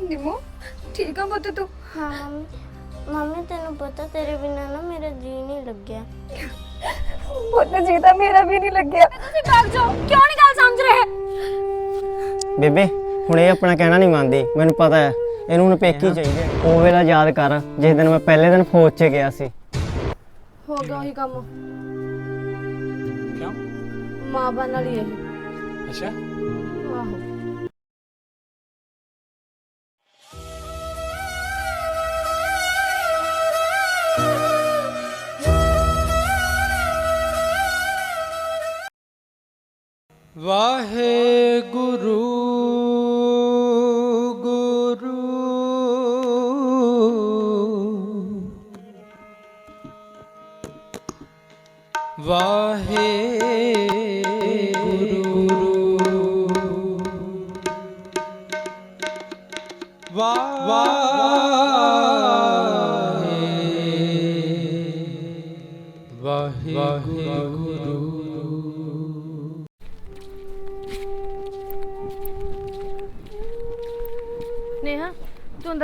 ਨਿੰਮੋ ਠੀਕ ਆ ਪੁੱਤ ਤੂੰ? ਹਾਂ ਮੰਮੀ ਮੰਮੀ ਤੈਨੂੰ ਪਤਾ ਤੇਰੇ ਬਿਨਾਂ ਨਾ ਮੇਰਾ ਜੀ ਨਹੀਂ ਲੱਗਿਆ। ਪੁੱਤ ਜੀ ਤਾਂ ਮੇਰਾ ਵੀ ਨਹੀਂ ਲੱਗਿਆ। ਤੁਸੀਂ ਭਾਗ ਜਾਓ ਕਿਉਂ ਨਹੀਂ ਗੱਲ ਸਮਝ ਰਹੇ? ਬੇਬੇ ਹੁਣ ਇਹ ਆਪਣਾ ਕਹਿਣਾ ਨਹੀਂ ਮੰਨਦੀ ਮੈਨੂੰ ਪਤਾ ਹੈ ਇਹਨੂੰ ਹੁਣ ਪੇਕੀ ਚਾਹੀਦੇ ਉਹ ਵੇਲਾ ਯਾਦ ਕਰ ਜਿਸ ਦਿਨ ਮੈਂ ਪਹਿਲੇ ਦਿਨ ਫੌਜ 'ਚ ਗਿਆ ਸੀ। ਹੋ ਗਿਆ ਉਹੀ ਕੰਮ। ਕਿਉਂ? ਮਾਂ ਬਣ ਵਾਲੀ ਹੈ ਇਹ। ਅੱਛਾ। ਵਾਹਿਗੁਰੂ ਗੁਰੂ। ਵਾਹਿਗੁਰੂ। ਵਾਹਿਗੁਰੂ।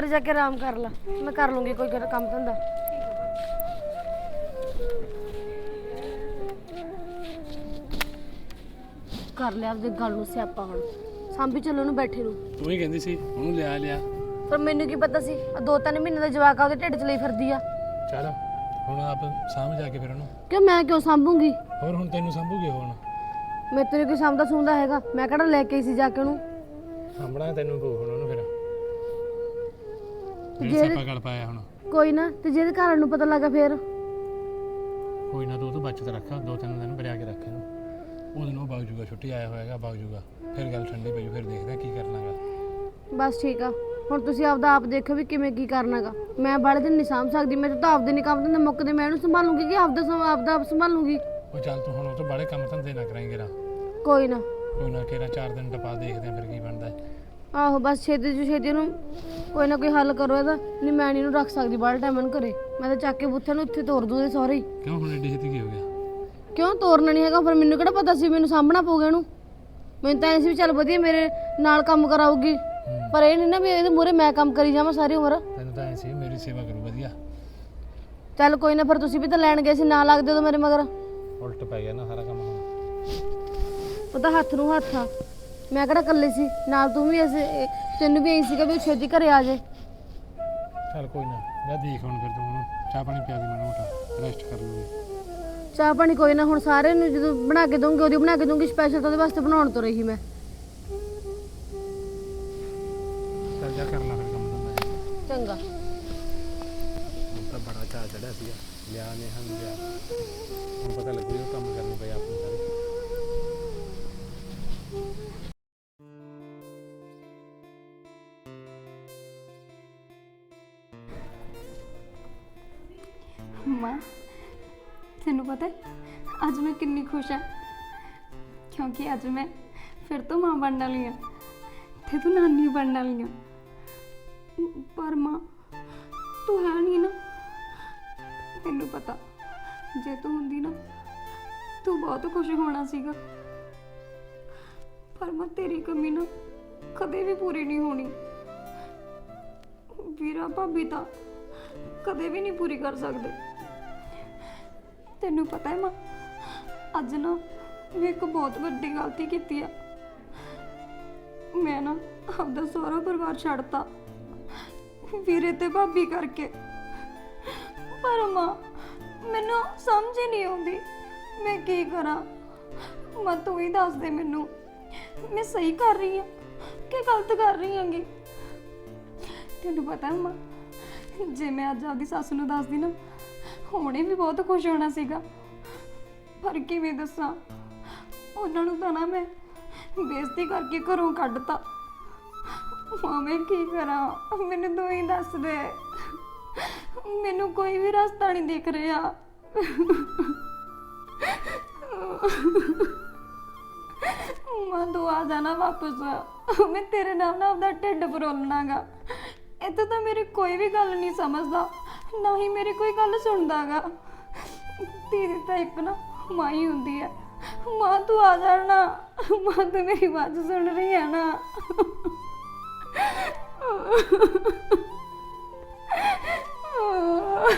ਅੰਦਰ ਜਾ ਕੇ ਆਰਾਮ ਕਰ ਲੈ। ਮੈਂ ਕਰ ਲੂੰਗੀ ਕੋਈ ਕੰਮ ਧੰਦਾ। ਕਰ ਲਿਆ ਆਪਦੇ ਗੱਲ ਨੂੰ ਸਿਆਪਾ ਹੁਣ। ਸਾਂਭੀ ਚੱਲੋ ਨੂੰ ਬੈਠੇ ਨੂੰ। ਤੂੰ ਹੀ ਕਹਿੰਦੀ ਸੀ ਉਹਨੂੰ ਲਿਆ ਲਿਆ। ਪਰ ਮੈਨੂੰ ਕੀ ਪਤਾ ਸੀ ਆ ਦੋ ਤਿੰਨ ਮਹੀਨੇ ਦਾ ਜਵਾਕ ਆ ਉਹਦੇ ਢਿੱਡ 'ਚ ਲਈ ਫਿਰਦੀ ਆ। ਚੱਲ ਹੁਣ ਆਪ ਸਾਂਭ ਜਾ ਕੇ ਫਿਰ ਉਹਨੂੰ। ਕਿਉਂ ਮੈਂ ਕਿਉਂ ਸਾਂਭੂਗੀ? ਹੋਰ ਹੁਣ ਤੈਨੂੰ ਸੰਭੂਗੇ ਹੁਣ ਮੈਂ ਤੇਰੇ ਕੋਈ ਸਾਂਭਦਾ ਸੁਣਦਾ ਹੈਗਾ। ਮੈਂ ਕਿਹੜਾ ਲੈ ਕੇ ਆਈ ਸੀ ਜਾ ਕੇ ਉਹਨੂੰ? ਸਾਂਭਣਾ ਤੈਨੂੰ ਪਊ ਹੁਣ ਉਹਨੂੰ ਫਿਰ। ਜੇ- ਜੇ ਸਿਆਪਾ ਗਲ ਪਾਇਆ ਹੁਣ। ਕੋਈ ਨਾ ਤੇ ਜਿਹਦੇ ਘਰ ਨੂੰ ਪਤਾ ਲੱਗਾ ਫੇਰ। ਕੋਈ ਨਾ ਤੂੰ ਤੂੰ ਬਚਤ ਰੱਖ ਦੋ ਤਿੰਨ ਦਿਨ ਬਰਿਆ ਕੇ ਰੱਖ ਇਹਨੂੰ। ਉਹਦੇ ਨੂੰ ਬਾਗ ਜੂਗਾ ਛੁੱਟੀ ਆਇਆ ਹੋਏਗਾ ਬਾਗ ਜੂਗਾ ਫਿਰ ਗੱਲ ਠੰਡੀ ਪਈ ਫਿਰ ਦੇਖਦੇ ਕੀ ਕਰਨਾਗਾ। ਬਸ ਠੀਕ ਆ। ਹੁਣ ਤੁਸੀਂ ਆਪਦਾ ਆਪ ਦੇਖੋ ਵੀ ਕਿਵੇਂ ਕੀ ਕਰਨਾਗਾ। ਮੈਂ ਬਾਲੇ ਦਿਨ ਨਹੀਂ ਸਾਂਭ ਸਕਦੀ ਮੈਂ ਤਾਂ ਆਪਦੇ ਨਹੀਂ ਕੰਮ ਦਿੰਦੇ ਮੁੱਕਦੇ ਮੈਂ ਇਹਨੂੰ ਸੰਭਾਲੂੰਗੀ ਕਿ ਆਪਦਾ ਸਮ- ਆਪਦਾ ਆਪ ਸੰਭਾਲੂੰਗੀ? ਉਹ ਚੱਲ ਤੂੰ ਹੁਣ ਉਹ ਤੋਂ ਬਾੜੇ ਕੰਮ ਧੰਦੇ ਨਾ ਕਰਾਂਗੇ ਰਾ ਕੋਈ ਨਾ। ਕੋਈ ਨਾ ਕਿਹੜਾ ਚਾਰ ਦਿਨ ਟਪਾ ਦੇਖਦੇ ਆ ਫਿਰ ਕੀ ਬਣਦਾ। ਹੈ। ਆਹੋ ਬਸ ਛੇਤੀ ਤੋਂ ਛੇਤੀ ਨੂੰ ਕੋਈ ਨਾ ਕੋਈ ਹੱਲ ਕਰੋ ਇਹਦਾ। ਨਹੀਂ ਮੈਂ ਨਹੀਂ ਇਹਨੂੰ ਰੱਖ ਸਕਦੀ ਬਾਲੇ ਟਾਈਮ ਨੂੰ ਘਰੇ। ਮੈਂ ਤਾਂ ਚੱਕ ਕੇ ਬੁੱਥੇ ਨੂੰ ਉੱਥੇ ਤੋਰ ਦੂੰ ਇਹਦੇ ਸਹੁਰੇ ਹੀ। ਕਿਉਂ ਹੁਣ ਏਡੀ ਛੇਤੀ ਕੀ ਹੋ ਗਿਆ? ਕਿਉਂ ਤੋਰਨਾ ਨਹੀਂ ਹੈਗਾ? ਫਿਰ ਮੈਨੂੰ ਕਿਹੜਾ ਪਤਾ ਸੀ ਮੈਨੂੰ ਸਾਂਭਣਾ ਪਊਗਾ ਇਹਨੂੰ। ਮੈਨੂੰ ਤਾਂ ਐਂ ਸੀ ਵੀ ਚੱਲ ਵਧੀਆ ਮੇਰੇ ਨਾਲ ਕੰਮ ਕਰਾਊਗੀ। ਪਰ ਇਹ ਨਹੀਂ ਨਾ ਵੀ ਇਹਦੇ ਮੂਹਰੇ ਮੈਂ ਕੰਮ ਕਰੀ ਜਾਵਾਂ ਸਾਰੀ ਉਮਰ। ਤੈਨੂੰ ਤਾਂ ਐ ਸੀ ਮੇਰੀ ਸੇਵਾ ਕਰੂ ਵਧੀਆ। ਚੱਲ ਕੋਈ ਨਾ ਫਿਰ ਤੁਸੀਂ ਵੀ ਤਾਂ ਲੈਣ ਗਏ ਸੀ ਨਾ ਲੱਗਦੇ ਤਾਂ ਮੇਰੇ ਮਗਰ। ਉਲਟ ਪੈ ਗਿਆ ਨਾ ਸਾਰਾ ਕੰਮ ਹੁਣ। ਉਹਦਾ ਹੱਥ ਨੂੰ ਹੱਥ ਆ। ਮੈਂ ਕਿਹੜਾ ਇਕੱਲੇ ਸੀ? ਨਾਲ ਤੂੰ ਵੀ ਐਸੇ ਤੈਨੂੰ ਵੀ ਐਂ ਸੀਗਾ ਵੀ ਉਹ ਛੇਤੀ ਘਰੇ ਆ ਜਾਏ। ਚੱਲ ਕੋਈ ਨਾ ਜਾ ਦੇਖ ਹੁਣ ਫਿਰ ਤੂੰ ਉਹਨੂੰ ਚਾਹ ਪਾਣੀ ਪਿਆ ਦੇ ਮਾੜਾ ਮੋਟਾ ਰੈਸਟ ਕਰ ਲੂਗੀ। ਚਾਹ ਪਾਣੀ ਕੋਈ ਨਾ ਹੁਣ ਸਾਰੇ ਨੂੰ ਜਦੋਂ ਬਣਾ ਕੇ ਦਊਂਗੀ ਉਹਦੀ ਬਣਾ ਕੇ ਦਊਂਗੀ ਸਪੈਸ਼ਲ ਤਾਂ ਉਹਦੇ ਵਾਸਤੇ ਬਣਾਉਣ ਤੋਂ ਰਹੀ ਮੈਂ। ਚੱਲ ਜਾ ਕਰ ਲੈ ਫਿਰ ਕੰਮ ਧੰਦਾ। ਜਾ। ਚੰਗਾ। ਹੁਣ ਤਾਂ ਬੜਾ ਚਾਹ ਚੜਿਆ ਸੀਗਾ। ਲਿਆ ਨੇ ਹਮ ਲਿਆ। ਹੁਣ ਪਤਾ ਲੱਗੂ ਇਹ ਕੰਮ ਮਾਂ ਤੈਨੂੰ ਪਤਾ ਹੈ, ਅੱਜ ਮੈਂ ਕਿੰਨੀ ਖੁਸ਼ ਹਾਂ। ਕਿਉਂਕਿ ਅੱਜ ਮੈਂ ਫਿਰ ਤੋਂ ਮਾਂ ਬਣਨ ਵਾਲੀ ਹਾਂ ਤੇ ਤੂੰ ਨਾਨੀ ਬਣਨ ਵਾਲੀ ਹਾਂ। ਪਰ ਮਾਂ ਤੂੰ ਹੈ ਨਹੀਂ ਨਾ। ਤੈਨੂੰ ਪਤਾ ਜੇ ਤੂੰ ਹੁੰਦੀ ਨਾ ਤੂੰ ਬਹੁਤ ਖੁਸ਼ ਹੋਣਾ ਸੀਗਾ। ਪਰ ਮੈਂ ਤੇਰੀ ਕਮੀ ਨਾ ਕਦੇ ਵੀ ਪੂਰੀ ਨਹੀਂ ਹੋਣੀ। ਵੀਰਾ ਭਾਬੀ ਤਾਂ ਕਦੇ ਵੀ ਨਹੀਂ ਪੂਰੀ ਕਰ ਸਕਦੇ। ਤੈਨੂੰ ਪਤਾ ਹੈ ਮਾਂ, ਅੱਜ ਨਾ ਮੈਂ ਇੱਕ ਬਹੁਤ ਵੱਡੀ ਗਲਤੀ ਕੀਤੀ ਆ। ਮੈਂ ਨਾ ਆਪਦਾ ਸਾਰਾ ਪਰਿਵਾਰ ਛੱਡਤਾ, ਵੀਰੇ ਤੇ ਭਾਬੀ ਕਰਕੇ। ਪਰ ਮਾਂ, ਮੈਨੂੰ ਸਮਝ ਹੀ ਨਹੀਂ ਆਉਂਦੀ, ਮੈਂ ਕੀ ਕਰਾਂ? ਮਾਂ, ਤੂੰ ਹੀ ਦੱਸ ਦੇ ਮੈਨੂੰ, ਮੈਂ ਸਹੀ ਕਰ ਰਹੀ ਹਾਂ ਕਿ ਗਲਤ ਕਰ ਰਹੀ ਹਾਂਗੀ? ਤੈਨੂੰ ਪਤਾ ਹੈ ਮਾਂ, ਜੇ ਮੈਂ ਅੱਜ ਆਪਦੀ ਸੱਸ ਨੂੰ ਦੱਸਦੀ ਨਾ ਹੁਣੇ ਵੀ ਬਹੁਤ ਖੁਸ਼ ਹੋਣਾ ਸੀਗਾ। ਪਰ ਕਿਵੇਂ ਦੱਸਾਂ? ਉਹਨਾਂ ਨੂੰ ਤਾਂ ਨਾ ਮੈਂ ਬੇਇੱਜ਼ਤੀ ਕਰਕੇ ਘਰੋਂ ਕੱਢਤਾ। ਮਾਂ ਮੈਂ ਕੀ ਕਰਾਂ? ਮੈਨੂੰ ਤੂੰ ਹੀ ਦੱਸ ਦੇ। ਮੈਨੂੰ ਕੋਈ ਵੀ ਰਸਤਾ ਨਹੀਂ ਦਿਖ ਰਿਹਾ। ਮਾਂ ਤੂੰ ਆ ਜਾਣਾ ਵਾਪਸ। ਮੈਂ ਤੇਰੇ ਨਾਲ ਨਾ ਆਪਦਾ ਢਿੱਡ ਫਰੋਲਣਾਗਾ ਇੱਥੇ ਤਾਂ ਮੇਰੀ ਕੋਈ ਵੀ ਗੱਲ ਨਹੀਂ ਸਮਝਦਾ, ਨਾ ਹੀ ਮੇਰੀ ਕੋਈ ਗੱਲ ਸੁਣਦਾਗਾ। ਦੀਦੀ ਤਾਂ ਇੱਕ ਨਾ ਮਾਂ ਹੀ ਹੁੰਦੀ ਹੈ ਮਾਂ ਤੂੰ ਆ ਜਾਣਾ ਮਾਂ ਤੂੰ ਮੇਰੀ ਆਵਾਜ਼ ਸੁਣ ਰਹੀ ਹੈ ਨਾ।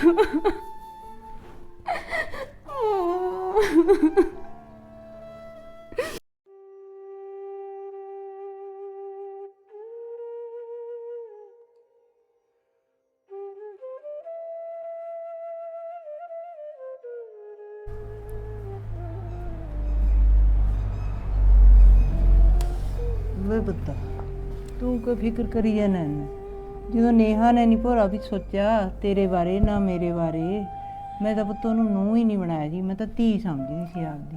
ਵੇ ਫਿਕਰ ਕਰੀ ਜਾਣਾ ਜਦੋਂ ਨੇਹਾ ਨੇ ਨਹੀਂ ਭੋਰਾ ਵੀ ਸੋਚਿਆ ਤੇਰੇ ਬਾਰੇ ਨਾ ਮੇਰੇ ਬਾਰੇ ਮੈਂ ਤਾਂ ਪੁੱਤ ਉਹਨੂੰ ਨੂੰ ਹੀ ਨਹੀਂ ਬਣਾਇਆ ਜੀ ਮੈਂ ਤਾਂ ਧੀ ਸਮਝਦੀ ਸੀ ਆਪਦੀ।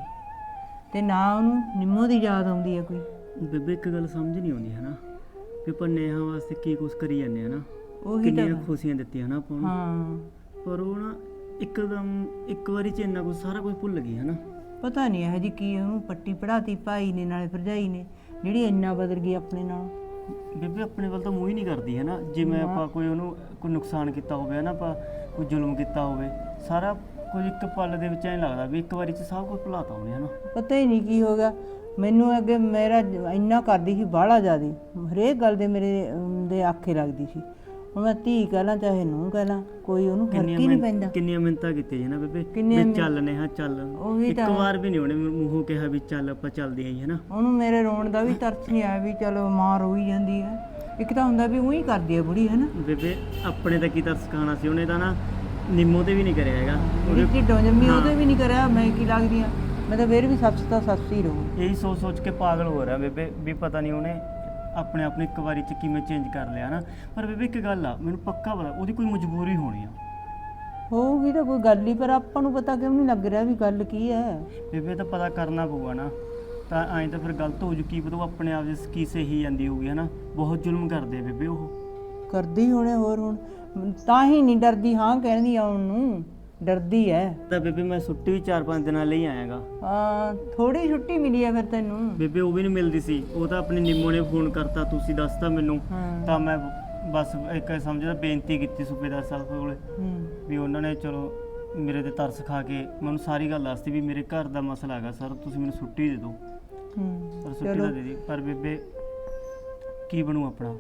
ਤੇ ਨਾ ਉਹਨੂੰ ਨਿੰਮੋ ਦੀ ਯਾਦ ਆਉਂਦੀ ਹੈ ਕੋਈ? ਬੇਬੇ ਇੱਕ ਗੱਲ ਸਮਝ ਨਹੀਂ ਆਉਂਦੀ ਹੈ ਨਾ ਵੀ ਆਪਾਂ ਨੇਹਾ ਵਾਸਤੇ ਕੀ ਕੁਛ ਕਰੀ ਜਾਂਦੇ ਆ ਨਾ ਉਹੀ ਤਾਂ ਕਿੰਨੀਆਂ ਖੁਸ਼ੀਆਂ ਦਿੱਤੀਆਂ ਨਾ ਆਪਾਂ ਨੂੰ ਹਾਂ। ਪਰ ਉਹ ਨਾ ਇੱਕਦਮ ਇੱਕ ਵਾਰੀ ਚ ਇੰਨਾ ਕੁਝ ਸਾਰਾ ਕੁਝ ਭੁੱਲ ਗਈ ਹੈ ਨਾ ਪਤਾ ਨਹੀਂ ਇਹ ਜੀ ਕੀ ਉਹਨੂੰ ਪੱਟੀ ਪੜਾਤੀ ਭਾਈ ਨੇ ਨਾਲੇ ਭਰਜਾਈ ਨੇ ਜਿਹੜੀ ਇੰਨਾ ਬਦਲ ਗਈ ਆਪਣੇ ਨਾਲ। ਬੇਬੇ ਆਪਣੇ ਵੱਲ ਤਾਂ ਮੂੰਹ ਹੀ ਨਹੀਂ ਕਰਦੀ ਹੈ ਨਾ। ਜਿਵੇਂ ਆਪਾਂ ਕੋਈ ਉਹਨੂੰ ਕੋਈ ਨੁਕਸਾਨ ਕੀਤਾ ਹੋਵੇ ਨਾ ਆਪਾਂ ਕੋਈ ਜ਼ੁਲਮ ਕੀਤਾ ਹੋਵੇ ਸਾਰਾ ਕੁਝ ਇੱਕ ਪਲ ਦੇ ਵਿੱਚ ਐਂ ਲੱਗਦਾ ਵੀ ਇੱਕ ਵਾਰੀ ਚ ਸਭ ਕੁਝ ਭੁਲਾਤਾ ਉਹਨੇ ਹਨਾ? ਪਤਾ ਹੀ ਨਹੀਂ ਕੀ ਹੋ ਗਿਆ। ਮੈਨੂੰ ਅੱਗੇ ਮੇਰਾ ਇੰਨਾ ਕਰਦੀ ਸੀ ਬਾਹਲਾ ਜ਼ਿਆਦੀ। ਹਰੇਕ ਗੱਲ ਦੇ ਮੇਰੇ ਅਮ, ਦੇ ਆਖੇ ਲੱਗਦੀ ਸੀ। ਹੁਣ ਮੈਂ ਧੀ ਕਹਿ ਲਾਂ ਚਾਹੇ ਨੂੰ ਕਹਿ ਲਾਂ ਕੋਈ ਉਹਨੂੰ ਫ਼ਰਕ ਹੀ ਨਹੀਂ ਪੈਂਦਾ। ਕਿੰਨੀਆਂ ਮਿੰਤਾਂ ਕੀਤੀਆਂ ਜੀ ਨਾ ਬੇਬੇ? ਕਿੰਨੀਆਂ ਵੀ ਚੱਲ ਨੇਹਾ ਚੱਲ। ਇੱਕ। ਵਾਰ ਵੀ ਨਹੀਂ ਉਹਨੇ ਮੂੰਹੋਂ ਕਿਹਾ ਵੀ ਚੱਲ ਆਪਾਂ ਚੱਲਦੇ ਆਂ ਹੈ ਨਾ। ਉਹਨੂੰ ਮੇਰੇ ਰੋਣ ਦਾ ਵੀ ਤਰਸ ਨਹੀਂ ਆਇਆ ਵੀ ਚਲੋ ਮਾਂ ਰੋਈ ਜਾਂਦੀ ਹੈ। ਇੱਕ ਤਾਂ ਹੁੰਦਾ ਵੀ ਉਹੀ ਕਰਦੀ ਹੈ ਬੁੜੀ ਹੈ ਨਾ? ਬੇਬੇ ਆਪਣੇ ਤਾਂ ਕੀ ਤਰਸ ਖਾਣਾ ਸੀ ਉਹਨੇ ਤਾਂ ਨਾ ਨਿੰਮੋ ਤੇ ਵੀ ਨਹੀਂ ਕਰਿਆ ਹੈਗਾ। ਉਹਦੀ ਢਿੱਡੋਂ ਜੰਮੀ ਉਹਦੇ ਵੀ ਨਹੀਂ ਕਰਿਆ ਮੈਂ ਕੀ ਲੱਗਦੀ ਆ ਮੈਂ ਤਾਂ ਫੇਰ ਵੀ ਸੱਚ ਤਾਂ ਸੱਚ ਹੀ ਰਹੂੰ। ਇਹੀ ਸੋਚ ਸੋਚ ਕੇ ਪਾਗਲ ਹੋ ਰਿਹਾ ਬੇਬੇ ਵੀ ਪਤਾ ਨਹੀਂ ਉਹਨੇ ਆਪਣੇ ਆਪ ਨੂੰ ਇੱਕ ਵਾਰੀ ਚ ਕਿਵੇਂ ਚੇਂਜ ਕਰ ਲਿਆ ਨਾ। ਪਰ ਬੇਬੇ ਇੱਕ ਗੱਲ ਆ ਮੈਨੂੰ ਪੱਕਾ ਪਤਾ ਉਹਦੀ ਕੋਈ ਮਜਬੂਰੀ ਹੋਣੀ ਆ। ਹੋਊਗੀ ਤਾਂ ਕੋਈ ਗੱਲ ਹੀ ਪਰ ਆਪਾਂ ਨੂੰ ਪਤਾ ਕਿਉਂ ਨਹੀਂ ਲੱਗ ਰਿਹਾ ਵੀ ਗੱਲ ਕੀ ਹੈ। ਬੇਬੇ ਤਾਂ ਪਤਾ ਕਰਨਾ ਪਊਗਾ ਨਾ। ਤਾਂ ਐਂ ਤਾਂ ਫਿਰ ਗਲਤ ਹੋ ਜੂ ਕੀ ਪਤਾ ਉਹ ਆਪਣੇ ਆਪ ਦੇ ਕੀ ਸਹੀ ਜਾਂਦੀ ਹੋਊਗੀ ਹਨਾ। ਬਹੁਤ ਜ਼ੁਲਮ ਕਰਦੇ ਆ ਬੇਬੇ ਉਹ। ਕਰਦੀ ਹੋਣੇ ਹੋਰ ਹੁਣ ਤਾਂ ਹੀ ਨਹੀਂ ਡਰਦੀ ਹਾਂ ਕਹਿੰਦੀ ਆਉਣ ਨੂੰ ਡਰਦੀ ਐ। ਤਾਂ ਬੇਬੇ ਮੈਂ ਛੁੱਟੀ ਵੀ 4-5 ਦਿਨਾਂ ਲਈ ਆਇਆਗਾ। ਹਾਂ ਥੋੜੀ ਛੁੱਟੀ ਮਿਲੀ ਐ ਫਿਰ ਤੈਨੂੰ। ਬੇਬੇ ਉਹ ਵੀ ਨਹੀਂ ਮਿਲਦੀ ਸੀ। ਉਹ ਤਾਂ ਆਪਣੀ ਨਿੰਮੋ ਨੇ ਫੋਨ ਕਰਤਾ ਤੁਸੀਂ ਦੱਸਤਾ ਮੈਨੂੰ। ਹਾਂ। ਤਾਂ ਮੈਂ ਬਸ ਇੱਕ ਸਮਝਦਾ ਬੇਨਤੀ ਕੀਤੀ ਸੂਬੇਦਾਰ ਸਾਹਿਬ ਕੋਲੇ ਹੂੰ। ਵੀ ਉਹਨਾਂ ਨੇ ਚਲੋ ਮੇਰੇ ਤੇ ਤਰਸ ਖਾ ਕੇ ਮੈਨੂੰ ਸਾਰੀ ਗੱਲ ਦੱਸਤੀ ਵੀ ਮੇਰੇ ਘਰ ਦਾ ਮਸਲਾ ਹੈਗਾ ਸਰ ਤੁਸੀਂ ਮੈਨੂੰ ਛੁੱਟੀ ਦੇ ਦਿਓ। ਹੂੰ। ਪਰ ਛੁੱਟੀ ਤਾਂ ਦੇ ਦੀ। ਪਰ ਬੇਬੇ ਕੀ ਬਣੂ ਆਪਣਾ?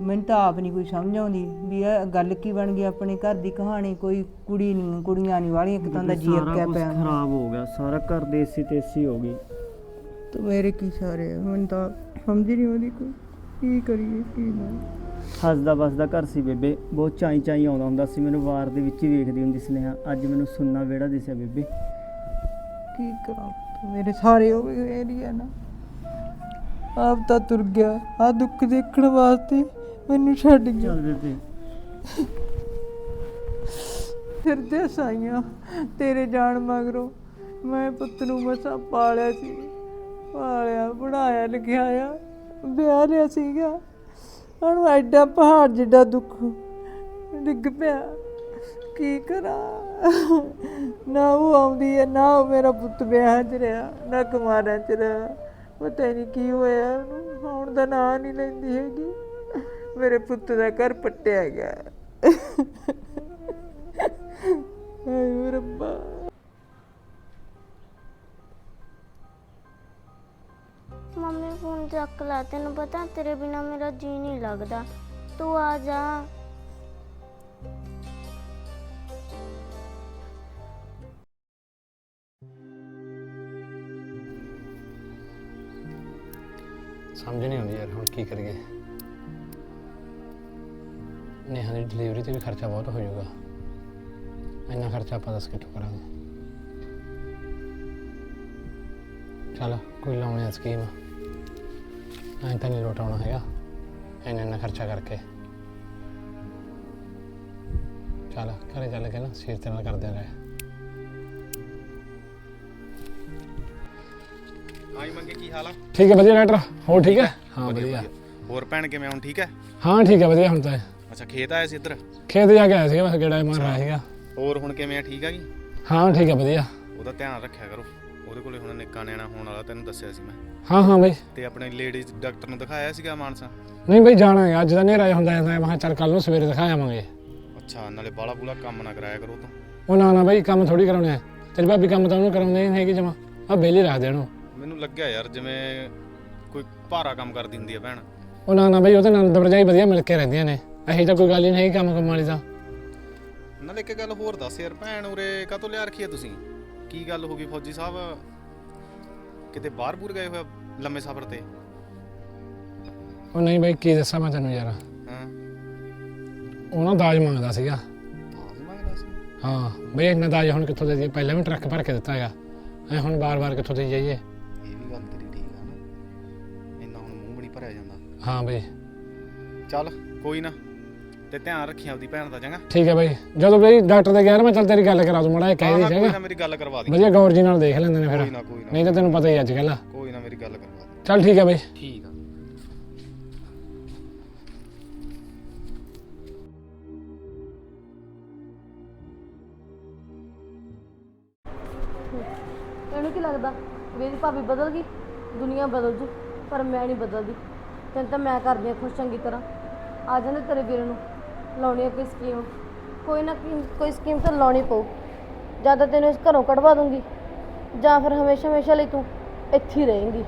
ਮੈਨੂੰ ਤਾਂ ਆਪ ਨਹੀਂ ਕੋਈ ਸਮਝ ਆਉਂਦੀ ਵੀ ਇਹ ਗੱਲ ਕੀ ਬਣ ਗਈ ਆਪਣੇ ਘਰ ਦੀ ਕਹਾਣੀ। ਕੋਈ ਕੁੜੀ ਨਹੀਂ ਕੁੜੀਆਂ ਨਹੀਂ ਵਾਲੀਆਂ ਇੱਕ ਤਾਂ ਦਾ ਜੀ ਸਾਰਾ ਅੱਕਿਆ ਪਿਆ। ਖਰਾਬ ਹੋ ਗਿਆ ਸਾਰਾ ਘਰ ਦੇਸੀ ਤੇਸੀ ਹੋ ਗਈ। ਤੇ ਮੇਰੇ ਕੀ ਸਾਰੇ? ਮੈਨੂੰ ਤਾਂ ਸਮਝ ਨਹੀਂ ਆਉਂਦੀ ਕੋਈ ਕੀ ਕਰੀਏ ਕੀ ਨਾ। ਹੱਸਦਾ ਵਸਦਾ ਘਰ ਸੀ ਬੇਬੇ ਬਹੁਤ ਚਾਈ ਚਾਈ ਆਉਂਦਾ ਹੁੰਦਾ ਸੀ। ਮੈਨੂੰ ਵਾਰ ਦੇ ਵਿੱਚ ਹੀ ਵੇਖਦੀ ਹੁੰਦੀ ਸੀ ਨੇਹਾ ਅੱਜ ਮੈਨੂੰ ਸੁੰਨਾ ਵਿਹੜਾ ਦਿਸਿਆ ਬੇਬੇ। ਕੀ ਕਰਾਂ ਮੇਰੇ ਸਾਰੇ ਹੋ ਗਏ ਏਰੀਆ ਨਾ। ਆਪ ਤਾਂ ਤੁਰ ਗਿਆ ਆ ਦੁੱਖ ਦੇਖਣ ਵਾਸਤੇ। ਮੈਨੂੰ ਛੱਡ ਗਿਆ ਚੱਲ ਬੇਬੇ। ਫਿਰਦੇ ਸਾਈਆਂ ਤੇਰੇ ਜਾਣ ਮਗਰੋਂ। ਮੈਂ ਪੁੱਤ ਨੂੰ ਮਸਾਂ ਪਾਲਿਆ ਸੀ। ਪਾਲਿਆ ਬਣਾਇਆ ਲਿਖਿਆ ਆ ਵਿਆਹ ਲਿਆ ਸੀਗਾ। ਹੁਣ ਐਡਾ ਪਹਾੜ ਜਿੱਡਾ ਦੁੱਖ ਡਿੱਗ ਪਿਆ। ਕੀ ਕਰਾਂ? ਨਾ ਉਹ ਆਉਂਦੀ ਹੈ ਨਾ ਉਹ ਮੇਰਾ ਪੁੱਤ ਵਿਆਹ ਚ ਰਿਹਾ ਨਾ ਕੁਮਾਰਾਂ ਚ ਰਿਹਾ। ਪਤਾ ਨਹੀਂ ਕੀ ਹੋਇਆ। ਉਹਨੂੰ ਆਉਣ ਦਾ ਨਾਂ ਨਹੀਂ ਲੈਂਦੀ ਹੈਗੀ। ਮੇਰੇ ਪੁੱਤ ਦਾ ਘਰ ਪੱਟਿਆ ਗਿਆ। ਹਾਏ ਰੱਬਾ। ਮੰਮੀ ਫੋਨ ਚੱਕ ਲੈ ਤੈਨੂੰ ਪਤਾ ਤੇਰੇ ਬਿਨਾ ਮੇਰਾ ਜੀ ਨਹੀਂ ਲੱਗਦਾ। ਤੂੰ ਆ ਜਾ। ਸਮਝ ਨਹੀਂ ਆਉਂਦੀ ਯਾਰ ਹੁਣ ਕੀ ਕਰੀਏ? ਨੇਹਾ ਦੀ ਡਿਲੀਵਰੀ ਤੇ ਵੀ ਖਰਚਾ ਬਹੁਤ ਹੋ ਜਾਊਗਾ। ਇੰਨਾ ਖਰਚਾ ਆਪਾਂ ਦੱਸ ਕਿੱਥੋਂ ਕਰਾਂਗੇ। ਚਲ ਕੋਈ ਲਾਉਣੇ ਆ ਸਕੀਮ ਐਂ ਤਾਂ ਨਹੀਂ ਲੋਟਾਉਣਾ ਹੈਗਾ। ਇੰਨਾ ਇੰਨਾ ਖਰਚਾ ਕਰਕੇ। ਚਲ ਘਰੇ ਚੱਲ ਕੇ ਨਾ ਸਿਰ ਤੇ ਨਾਲ ਕਰਦੇ ਰਹੇ ਹਾਂਜੀ ਮੰਗੇ ਕੀ ਹਾਲ ਆ? ਠੀਕ ਹੈ ਵਧੀਆ ਡਾਕਟਰ। ਹੋਰ ਠੀਕ ਹੈ? ਹਾਂ ਵਧੀਆ ਹੋਰ ਭੈਣ ਕਿਵੇਂ ਹੁਣ ਠੀਕ ਹੈ? ਹਾਂ ਠੀਕ ਹੈ ਵਧੀਆ ਹੁਣ ਤਾਂ। ਅੱਛਾ ਖੇਤ ਆਏ ਸੀ ਇੱਧਰ? ਖੇਤ ਜਾ ਕੇ ਆਇਆ ਸੀਗਾ ਮੈਂ ਗੇੜਾ ਮਾਰ ਰਿਹਾ ਸੀਗਾ। ਹੋਰ ਹੁਣ ਕਿਵੇਂ ਆ ਠੀਕ ਆ ਜੀ? ਹਾਂ ਠੀਕ ਹੈ ਵਧੀਆ। ਉਹਦਾ ਧਿਆਨ ਰੱਖਿਆ ਕਰੋ। ਉਹਦੇ ਕੋਲੇ ਹੁਣ ਨਿੱਕਾ ਨਿਆਣਾ ਹੋਣ ਵਾਲਾ ਤੈਨੂੰ ਦੱਸਿਆ ਸੀ ਮੈਂ। ਹਾਂ ਹਾਂ ਬਈ। ਤੇ ਆਪਣੇ ਲੇਡੀਜ਼ ਡਾਕਟਰ ਨੂੰ ਦਿਖਾਇਆ ਸੀਗਾ ਮਾਨਸਾ? ਨਹੀਂ ਬਈ ਜਾਣਾ ਹੈ ਅੱਜ ਦਾ ਨੇਰਾ ਹੁੰਦਾ ਹੈ। ਮੈਂ ਚੱਲ ਕੱਲ ਨੂੰ ਸਵੇਰੇ ਦਿਖਾਵਾਂਗੇ ਅੱਛਾ ਨਾਲੇ ਬਾਲਾ ਬੂਲਾ ਕੰਮ ਨਾ ਕਰਾਇਆ ਕਰੋ ਤਾਂ। ਉਹ ਨਾ ਨਾ ਬਈ ਕੰਮ ਥੋੜੀ ਕਰਾਉਣਾ ਹੈ ਤੇਰੀ ਭਾਬੀ ਕੰਮ ਤਾਂ ਉਹਨੂੰ ਕਰਾਉਂਦੇ ਨਹੀਂ ਹੈਗੀ ਜਮਾ। ਆ ਬੇਲੀ ਰੱਖ ਦੇਣੋ ਮੈਨੂੰ ਲੱਗਿਆ ਯਾਰ ਜਿਵੇਂ ਕੋਈ ਭਾਰਾ ਕੰਮ ਕਰਦੀ ਹੁੰਦੀ ਆ ਭੈਣ। ਉਹ ਨਾ ਨਾ ਬਈ ਉਹਦੇ ਨਾਲ ਦਰਜਾਈ ਵਧੀਆ ਮਿਲ ਕੇ ਰਹਿੰਦੀਆਂ ਨੇ। ਅਸੀਂ ਤਾਂ ਕੋਈ ਗੱਲ ਹੀ ਨਹੀਂ ਕੰਮ ਕੰਮ ਵਾਲੀ ਤਾਂ। ਨਾਲੇ ਇੱਕ ਗੱਲ ਹੋਰ ਦੱਸ ਯਾਰ ਭੈਣ ਉਰੇ ਕਾਹਤੋਂ ਲਿਆ ਰੱਖੀ ਆ ਤੁਸੀਂ? ਕੀ ਗੱਲ ਹੋ ਗਈ ਫੌਜੀ ਸਾਹਿਬ? ਕਿਤੇ ਬਾਹਰ ਬੂਰ ਗਏ ਹੋਇਆ ਲੰਮੇ ਸਫ਼ਰ ਤੇ? ਉਹ ਨਹੀਂ ਬਈ ਕੀ ਦੱਸਾਂ ਮੈਂ ਤੈਨੂੰ ਯਾਰ। ਹਾਂ। ਉਹ ਨਾ ਦਾਜ ਮੰਗਦਾ ਸੀਗਾ। ਦਾਜ ਮੰਗਦਾ ਸੀ? ਹਾਂ ਬਈ ਇੰਨਾ ਦਾਜ ਹੁਣ ਕਿੱਥੋਂ ਦੇ ਦਈਏ? ਪਹਿਲਾਂ ਵੀ ਟਰੱਕ ਭਰ ਕੇ ਦਿੱਤਾ ਹੈਗਾ। ਐ ਹੁਣ ਬਾਰ-ਬਾਰ ਕਿੱਥੋਂ ਦੇ ਜਾਈਏ? ਇਹ ਵੀ ਗੱਲ ਤੇਰੀ ਠੀਕ ਆ ਨਾ। ਇੰਨਾ ਹੁਣ ਮੂੰਹ ਵੀ ਨਹੀਂ ਭਰਿਆ ਜਾਂਦਾ। ਹਾਂ ਬਈ। ਚੱਲ ਕੋਈ ਨਾ। ਤੇ ਧਿਆਨ ਰੱਖੀ ਆਪਦੀ ਭੈਣ ਦਾ ਚੰਗਾ। ਠੀਕ ਹੈ ਬਈ। ਜਦੋਂ ਬਈ ਡਾਕਟਰ ਦੇ ਗਿਆ ਨਾ ਮੈਂ ਚੱਲ ਤੇਰੀ ਗੱਲ ਕਰਾ ਦੂੰ ਮੜਾ ਕਹਿ ਦੇ ਕੋਈ ਜਾਗਾ ਨਾ ਮੇਰੀ ਗੱਲ ਕਰਵਾ ਦੀ। ਵਧੀਆ ਗੌਰ ਜੀ ਨਾਲ ਦੇਖ ਲੈਂਦੇ ਨੇ ਕੋਈ ਫਿਰ ਨਾ ਕੋਈ ਨਾ। ਨਹੀਂ ਤਾਂ ਤੈਨੂੰ ਪਤਾ ਹੀ ਅੱਜ ਕੱਲ੍ਹ। ਕੋਈ ਨਾ ਮੇਰੀ ਗੱਲ ਕਰਵਾ ਦੀ। ਚੱਲ ਠੀਕ ਹੈ ਬਈ। ਠੀਕ ਆ। ਤੈਨੂੰ ਕੀ ਲੱਗਦਾ? ਵੀ ਇਹਦੀ ਭਾਬੀ ਬਦਲ ਗਈ? ਦੁਨੀਆ ਬਦਲ ਜੂ ਪਰ ਮੈਂ ਨਹੀਂ ਬਦਲਦੀ। ਤੈਨੂੰ ਤਾਂ ਮੈਂ ਕਰਦੀ ਹਾਂ ਖੁਸ਼ ਚੰਗੀ ਤਰ੍ਹਾਂ। ਆ ਜਾਂਦੇ ਤੇਰੇ ਵੀਰ ਨੂੰ। ਲਾਉਣੀ ਹੈ ਕੋਈ ਸਕੀਮ। ਕੋਈ ਨਾ ਕੋਈ- ਕੋਈ ਸਕੀਮ ਤਾਂ ਲਾਉਣੀ ਪਊ। ਜਾਂ ਤਾਂ ਤੈਨੂੰ ਇਸ ਘਰੋਂ ਕਢਵਾ ਦੂੰਗੀ, ਜਾਂ ਫਿਰ ਹਮੇਸ਼ਾ ਹਮੇਸ਼ਾ ਲਈ ਤੂੰ ਇੱਥੇ ਹੀ ਰਹੇਂਗੀ।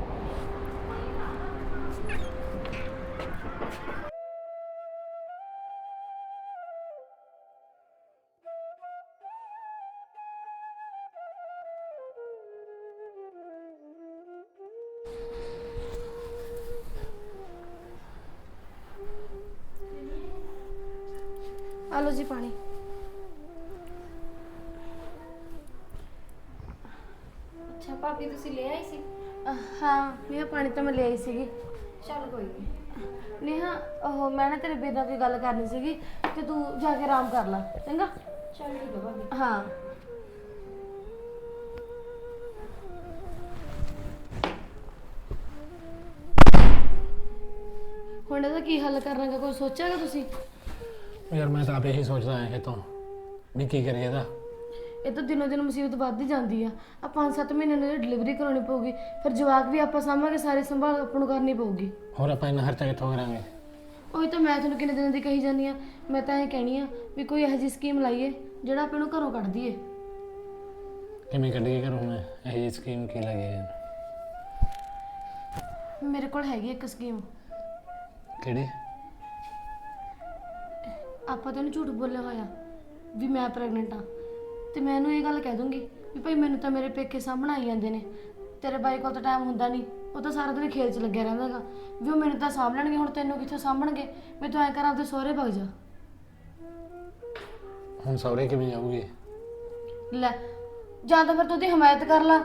ਸੀਗੀ। ਚੱਲ ਕੋਈ ਨਹੀਂ ਨੇਹਾ ਉਹ ਮੈਂ ਨਾ ਤੇਰੇ ਵੀਰ ਨਾਲ ਕੋਈ ਗੱਲ ਕਰਨੀ ਸੀਗੀ ਤੇ ਤੂੰ ਜਾ ਕੇ ਆਰਾਮ ਕਰ ਲੈ ਚੰਗਾ? ਚੱਲ ਠੀਕ ਹੈ ਭਾਬੀ। ਹਾਂ। ਹੁਣ ਇਹਦਾ ਕੀ ਹੱਲ ਕਰਨਾ ਗਾ ਕੋਈ ਸੋਚਿਆਗਾ ਤੁਸੀਂ? ਯਾਰ ਮੈਂ ਤਾਂ ਆਪੇ ਹੀ ਸੋਚਦਾ ਆਇਆ ਇਹ ਤੋਂ। ਵੀ ਕੀ ਕਰੀਏ ਇਹਦਾ? ਇਹ ਤਾਂ ਦਿਨੋਂ ਦਿਨ ਮੁਸੀਬਤ ਵੱਧਦੀ ਜਾਂਦੀ ਆ। ਆ 5-7 ਮਹੀਨੇ ਨੂੰ ਡਿਲੀਵਰੀ ਕਰਾਉਣੀ ਪਊਗੀ। ਫਿਰ ਜਵਾਕ ਵੀ ਆਪਾਂ ਸਾਂਭਾਂਗੇ ਸਾਰੀ ਸੰਭਾਲ ਆਪਾਂ ਨੂੰ ਕਰਨੀ ਪਊਗੀ। ਹੋਰ ਆਪਾਂ ਇੰਨਾ ਖਰਚਾ ਕਿੱਥੋਂ ਕਰਾਂਗੇ? ਉਹੀ ਤਾਂ ਮੈਂ ਤੁਹਾਨੂੰ ਕਿੰਨੇ ਦਿਨਾਂ ਦੀ ਕਹੀ ਜਾਂਦੀ ਆ। ਮੈਂ ਤਾਂ ਇਹ ਕਹਿਣੀ ਆ ਵੀ ਕੋਈ ਇਹੋ ਜਿਹੀ ਸਕੀਮ ਲਾਈਏ ਜਿਹੜਾ ਆਪਾਂ ਨੂੰ ਘਰੋਂ ਕੱਢ ਦਈਏ। ਕਿਵੇਂ ਕੱਢੀਏ ਘਰੋਂ ਮੈਂ ਇਹ ਜਿਹੀ ਸਕੀਮ ਕੀ ਲੱਗੇ ਮੇਰੇ ਕੋਲ ਹੈਗੀ ਇੱਕ ਸਕੀਮ ਕਿਹੜੀ? ਆਪਾਂ ਤਾਂ ਉਹਨੂੰ ਝੂਠ ਬੋਲਿਆ ਹੋਇਆ ਵੀ ਮੈਂ ਪ੍ਰੈਗਨੈਂਟ ਆ। ਤੇ ਮੈਂ ਇਹਨੂੰ ਇਹ ਗੱਲ ਕਹਿ ਦੂੰਗੀ ਵੀ ਭਾਈ ਮੈਨੂੰ ਤਾਂ ਮੇਰੇ ਪੇਕੇ ਸਾਹਮਣੇ ਆਈ ਜਾਂਦੇ ਨੇ। ਤੇਰੇ ਬਾਈ ਕੋਲ ਤਾਂ ਟਾਈਮ ਹੁੰਦਾ ਨਹੀਂ। ਉਹ ਤਾਂ ਸਾਰਾ ਦਿਨ ਖੇਲ 'ਚ ਲੱਗਿਆ ਰਹਿੰਦਾਗਾ ਵੀ ਉਹ ਮੈਨੂੰ ਤਾਂ ਸਾਂਭ ਲੈਣਗੇ ਹੁਣ ਤੈਨੂੰ ਕਿੱਥੋਂ ਸਾਂਭਣਗੇ? ਵੀ ਤੂੰ ਐਂ ਕਰ ਆਪਦੇ ਸਹੁਰੇ ਭਗ ਜਾ। ਹੁਣ ਸੌਰੇ ਕਿਵੇਂ ਜਾਊਗੀ? ਲੈ ਜਾਂ ਤਾਂ ਫਿਰ ਤੂੰ ਉਹਦੀ ਹਮਾਇਤ ਕਰ ਲਾ।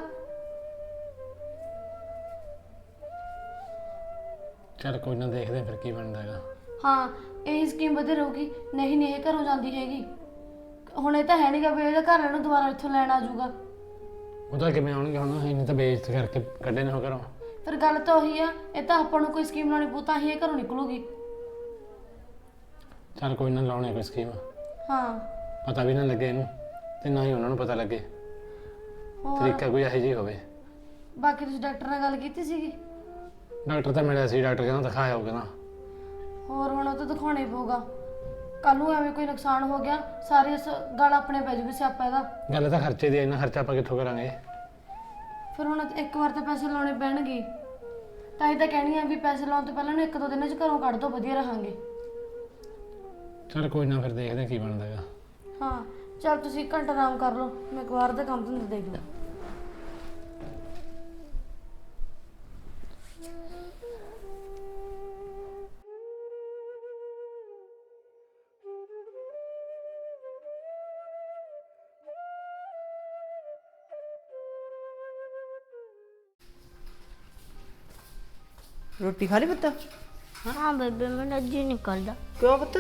ਚੱਲ ਕੋਈ ਨਾ ਦੇਖਦੇ ਹਾਂ ਫਿਰ ਕੀ ਬਣਦਾ ਹੈਗਾ। ਹਾਂ ਇਹ ਸਕੀਮ ਵਧੀਆ ਰਹੂਗੀ। ਨਹੀਂ ਨਹੀਂ ਇਹ ਘਰੋਂ ਜਾਂਦੀ ਹੈਗੀ। ਹੁਣ ਇਹ ਤਾਂ ਹੈ ਨਹੀਂਗਾ ਵੀ ਇਹਦੇ ਘਰ ਵਾਲਿਆਂ ਨੂੰ ਦੁਬਾਰਾ ਇੱਥੋਂ ਲੈਣ ਆ ਜਾਊਗਾ। ਉਹਦਾ ਕਿਵੇਂ ਆਉਣਗੇ ਹੁਣ? ਇਹਨੇ ਤਾਂ ਬੇਇੱਜ਼ਤ ਕਰਕੇ ਕੱਢੇ ਨੇ ਘਰੋਂ। ਫਿਰ ਗੱਲ ਤਾਂ ਉਹੀ ਆ ਇਹ ਤਾਂ ਆਪਾਂ ਨੂੰ ਕੋਈ ਸਕੀਮ ਲਾਉਣੀ ਪਊ ਤਾਂ ਹੀ ਇਹ ਘਰੋਂ ਨਿਕਲੂਗੀ। ਚੱਲ ਕੋਈ ਨਾ ਲਾਉਣੇ ਕੋਈ ਸਕੀਮ ਹਾਂ। ਪਤਾ ਵੀ ਨਾ ਲੱਗੇ ਇਹਨੂੰ ਤੇ ਨਾ ਹੀ ਉਹਨਾਂ ਨੂੰ ਪਤਾ ਲੱਗੇ। ਹੋਰ? ਤਰੀਕਾ ਕੋਈ ਇਹੋ ਜਿਹੀ ਹੋਵੇ। ਬਾਕੀ ਤੁਸੀਂ ਡਾਕਟਰ ਨਾਲ ਗੱਲ ਕੀਤੀ ਸੀਗੀ? ਡਾਕਟਰ ਤਾਂ ਮਿਲਿਆ ਸੀ ਡਾਕਟਰ ਕਹਿੰਦਾ ਦਿਖਾਇਆ ਹੋਊਗਾ ਨਾ। ਹੋਰ ਹੁਣ ਉਹ ਤਾਂ ਦਿਖਾਉਣਾ ਹੀ ਪਊਗਾ। ਕੱਲ ਨੂੰ ਐਵੇਂ ਕੋਈ ਨੁਕਸਾਨ ਹੋ ਗਿਆ ਸਾਰੇ ਸ- ਗੱਲ ਆਪਣੇ ਪੈ ਜੂਗੀ ਸਿਆਪਾ ਇਹਦਾ। ਗੱਲ ਤਾਂ ਖਰਚੇ ਦੀ ਹੈ, ਇੰਨਾ ਖਰਚਾ ਆਪਾਂ ਕਿੱਥੋਂ ਕਰਾਂਗੇ? ਫਿਰ ਹੁਣ ਇੱਕ ਵਾਰ ਤਾਂ ਪੈਸੇ ਲਾਉਣੇ ਪੈਣਗੇ। ਤਾਂ ਹੀ ਤਾਂ ਕਹਿਣੀ ਆ ਵੀ ਪੈਸੇ ਲਾਉਣ ਤੋਂ ਪਹਿਲਾਂ ਨੂੰ ਇੱਕ ਦੋ ਦਿਨਾਂ 'ਚ ਘਰੋਂ ਕੱਢ ਦੋ ਵਧੀਆ ਰਹਾਂਗੇ। ਚੱਲ ਕੋਈ ਨਾ ਫਿਰ ਦੇਖਦੇ ਹਾਂ ਕੀ ਬਣਦਾ ਹੈਗਾ। ਹਾਂ ਚਲ ਤੁਸੀਂ ਘੰਟਾ ਆਰਾਮ ਕਰ ਲਓ ਮੈਂ ਅਖਬਾਰ ਦਾ ਕੰਮ ਧੰਦਾ ਦੇਖ ਲਾਂ ਰੋਟੀ ਖਾ ਲਈ ਪੁੱਤ? ਹਾਂ ਬੇਬੇ ਮੇਰਾ ਜੀ। ਨਿਕਲਦਾ ਕਿਉਂ ਪੁੱਤ?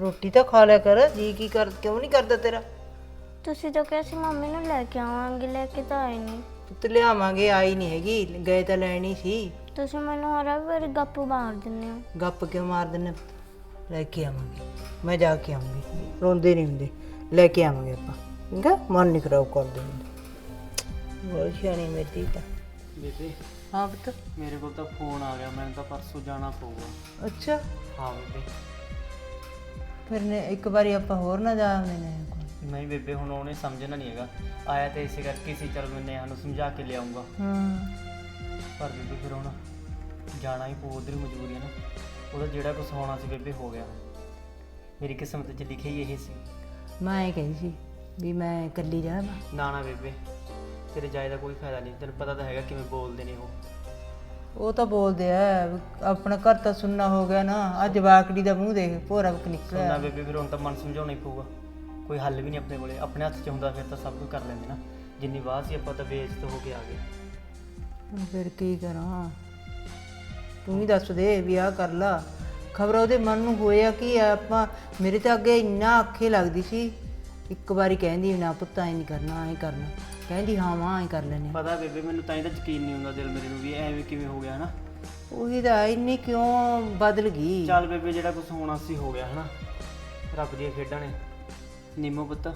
ਰੋਟੀ ਤਾਂ ਖਾ ਲਿਆ ਕਰ ਜੀ ਕੀ ਕਰ ਕਿਉਂ ਨਹੀਂ ਕਰਦਾ ਤੇਰਾ? ਤੁਸੀਂ ਤਾਂ ਕਿਹਾ ਸੀ ਮੰਮੀ ਨੂੰ ਲੈ ਕੇ ਆਵਾਂਗੇ ਲੈ ਕੇ ਤਾਂ ਆਏ ਨਹੀਂ ਪੁੱਤ ਲਿਆਵਾਂਗੇ ਆਈ ਨਹੀਂ ਹੈਗੀ ਗਏ ਤਾਂ ਲੈਣੀ ਸੀ। ਤੁਸੀਂ ਮੈਨੂੰ ਹਰ ਵਾਰੀ ਗੱਪ ਮਾਰ ਦਿੰਦੇ ਹੋ। ਗੱਪ ਕਿਉਂ ਮਾਰ ਦਿੰਨੇ ਪੁੱਤ? ਲੈ ਕੇ ਆਵਾਂਗੇ ਮੈਂ ਜਾ ਕੇ ਆਉਂਗੀ। ਰੋਂਦੇ ਨਹੀਂ ਹੁੰਦੇ ਲੈ ਕੇ ਆਵਾਂਗੇ ਆਪਾਂ। ਚੰਗਾ ਮਨ ਨਹੀਂ ਖਰਾਬ ਕਰਦੇ। ਹੁੰਦੇ ਬਹੁਤ ਸਿਆਣੀ ਮੇਰੀ ਤਾਂ। ਬੇਬੇ ਹਾਂ ਪੁੱਤ। ਮੇਰੇ ਕੋਲ ਤਾਂ ਫੋਨ ਆ ਗਿਆ ਮੈਨੂੰ ਤਾਂ ਪਰਸੋਂ ਜਾਣਾ ਪਊਗਾ। ਅੱਛਾ। ਹਾਂ ਬੇਬੇ। ਫਿਰ ਨੇ ਇੱਕ ਵਾਰੀ ਆਪਾਂ ਹੋਰ ਨਾ ਜਾ ਆਉਂਦੇ ਨੇ ਨਹੀਂ ਬੇਬੇ ਹੁਣ ਉਹਨੇ ਸਮਝਣਾ ਨਹੀਂ ਹੈਗਾ। ਆਇਆ ਤੇ ਇਸੇ ਕਰਕੇ ਸੀ ਚਲ ਮੈਂ ਨੇਹਾ ਨੂੰ ਸਮਝਾ ਕੇ ਲਿਆਉਂਗਾ। ਹਾਂ। ਪਰ ਬੇਬੇ ਫਿਰ ਹੁਣ ਜਾਣਾ ਹੀ ਪਊ ਉਧਰ ਮਜਬੂਰੀ ਹੈ ਨਾ। ਉਹਦਾ ਜਿਹੜਾ ਕੁਝ ਹੋਣਾ ਸੀ ਬੇਬੇ ਹੋ ਗਿਆ। ਮੇਰੀ ਕਿਸਮਤ 'ਚ ਲਿਖਿਆ ਹੀ ਇਹ ਸੀ। ਮੈਂ ਇਹ ਸੀ ਵੀ ਮੈਂ ਇਕੱਲੀ ਜਾਵਾਂ। ਨਾ ਨਾ ਬੇਬੇ। ਤੇਰੇ ਜਾਏ ਦਾ ਕੋਈ ਫਾਇਦਾ ਨਹੀਂ ਤੈਨੂੰ ਪਤਾ ਤਾਂ ਹੈਗਾ ਕਿਵੇਂ ਬੋਲਦੇ ਨੇ ਉਹ। ਉਹ ਤਾਂ ਬੋਲਦੇ ਆ ਆਪਣਾ ਘਰ ਤਾਂ ਸੁਣਨਾ ਹੋ ਗਿਆ ਨਾ ਆ ਜਵਾਕੜੀ ਦਾ ਮੂੰਹ ਦੇਖ ਭੋਰਾ ਕੁ ਸੁਣਨਾ ਨਿਕਲਿਆ ਬੇਬੇ ਫਿਰ ਹੁਣ ਤਾਂ ਮਨ ਸਮਝਾਉਣਾ ਹੀ ਪਊਗਾ। ਕੋਈ ਹੱਲ ਵੀ ਨਹੀਂ ਆਪਣੇ ਕੋਲੇ ਆਪਣੇ ਹੱਥ 'ਚ ਹੁੰਦਾ ਫਿਰ ਤਾਂ ਸਭ ਕੁਝ ਕਰ ਲੈਂਦੇ ਨਾ। ਜਿੰਨੀ ਵਾਹ ਸੀ ਆਪਾਂ ਤਾਂ ਬੇਇੱਜ਼ਤ ਹੋ ਕੇ ਆ ਗਏ। ਹੁਣ ਫਿਰ ਕੀ ਕਰਾਂ? ਤੂੰ ਹੀ ਦੱਸ ਦੇ ਵੀ ਆਹ ਕਰ ਲਾ। ਖਬਰ ਉਹਦੇ ਮਨ ਨੂੰ ਹੋਇਆ ਕੀ ਆ ਆਪਾਂ ਮੇਰੇ ਤਾਂ ਅੱਗੇ ਇੰਨਾ ਅੱਖੇ ਲੱਗਦੀ ਸੀ। ਇੱਕ ਵਾਰੀ ਕਹਿੰਦੀ ਨਾ ਪੁੱਤ ਐ ਨਹੀਂ ਕਰਨਾ ਐ ਕਰਨਾ। ਕਹਿੰਦੀ ਹਾਂ ਮਾਂ ਐ ਕਰ ਲੈਨੇ ਆਂ। ਪਤਾ ਬੇਬੇ ਮੈਨੂੰ ਤਾਂ ਇਹਦਾ ਯਕੀਨ ਨਹੀਂ ਹੁੰਦਾ ਦਿਲ ਮੇਰੇ ਨੂੰ ਵੀ ਐਵੇਂ ਕਿਵੇਂ ਹੋ ਗਿਆ ਹਨਾ ਉਹੀ ਤਾਂ ਇੰਨੀ ਕਿਉਂ ਬਦਲ ਗਈ? ਚੱਲ ਬੇਬੇ ਜਿਹੜਾ ਕੁਝ ਹੋਣਾ ਸੀ ਹੋ ਗਿਆ ਹਨਾ? ਰੱਬ ਦੀਆਂ ਖੇਡਾਂ ਨੇ। ਨਿੰਮੋ ਪੁੱਤ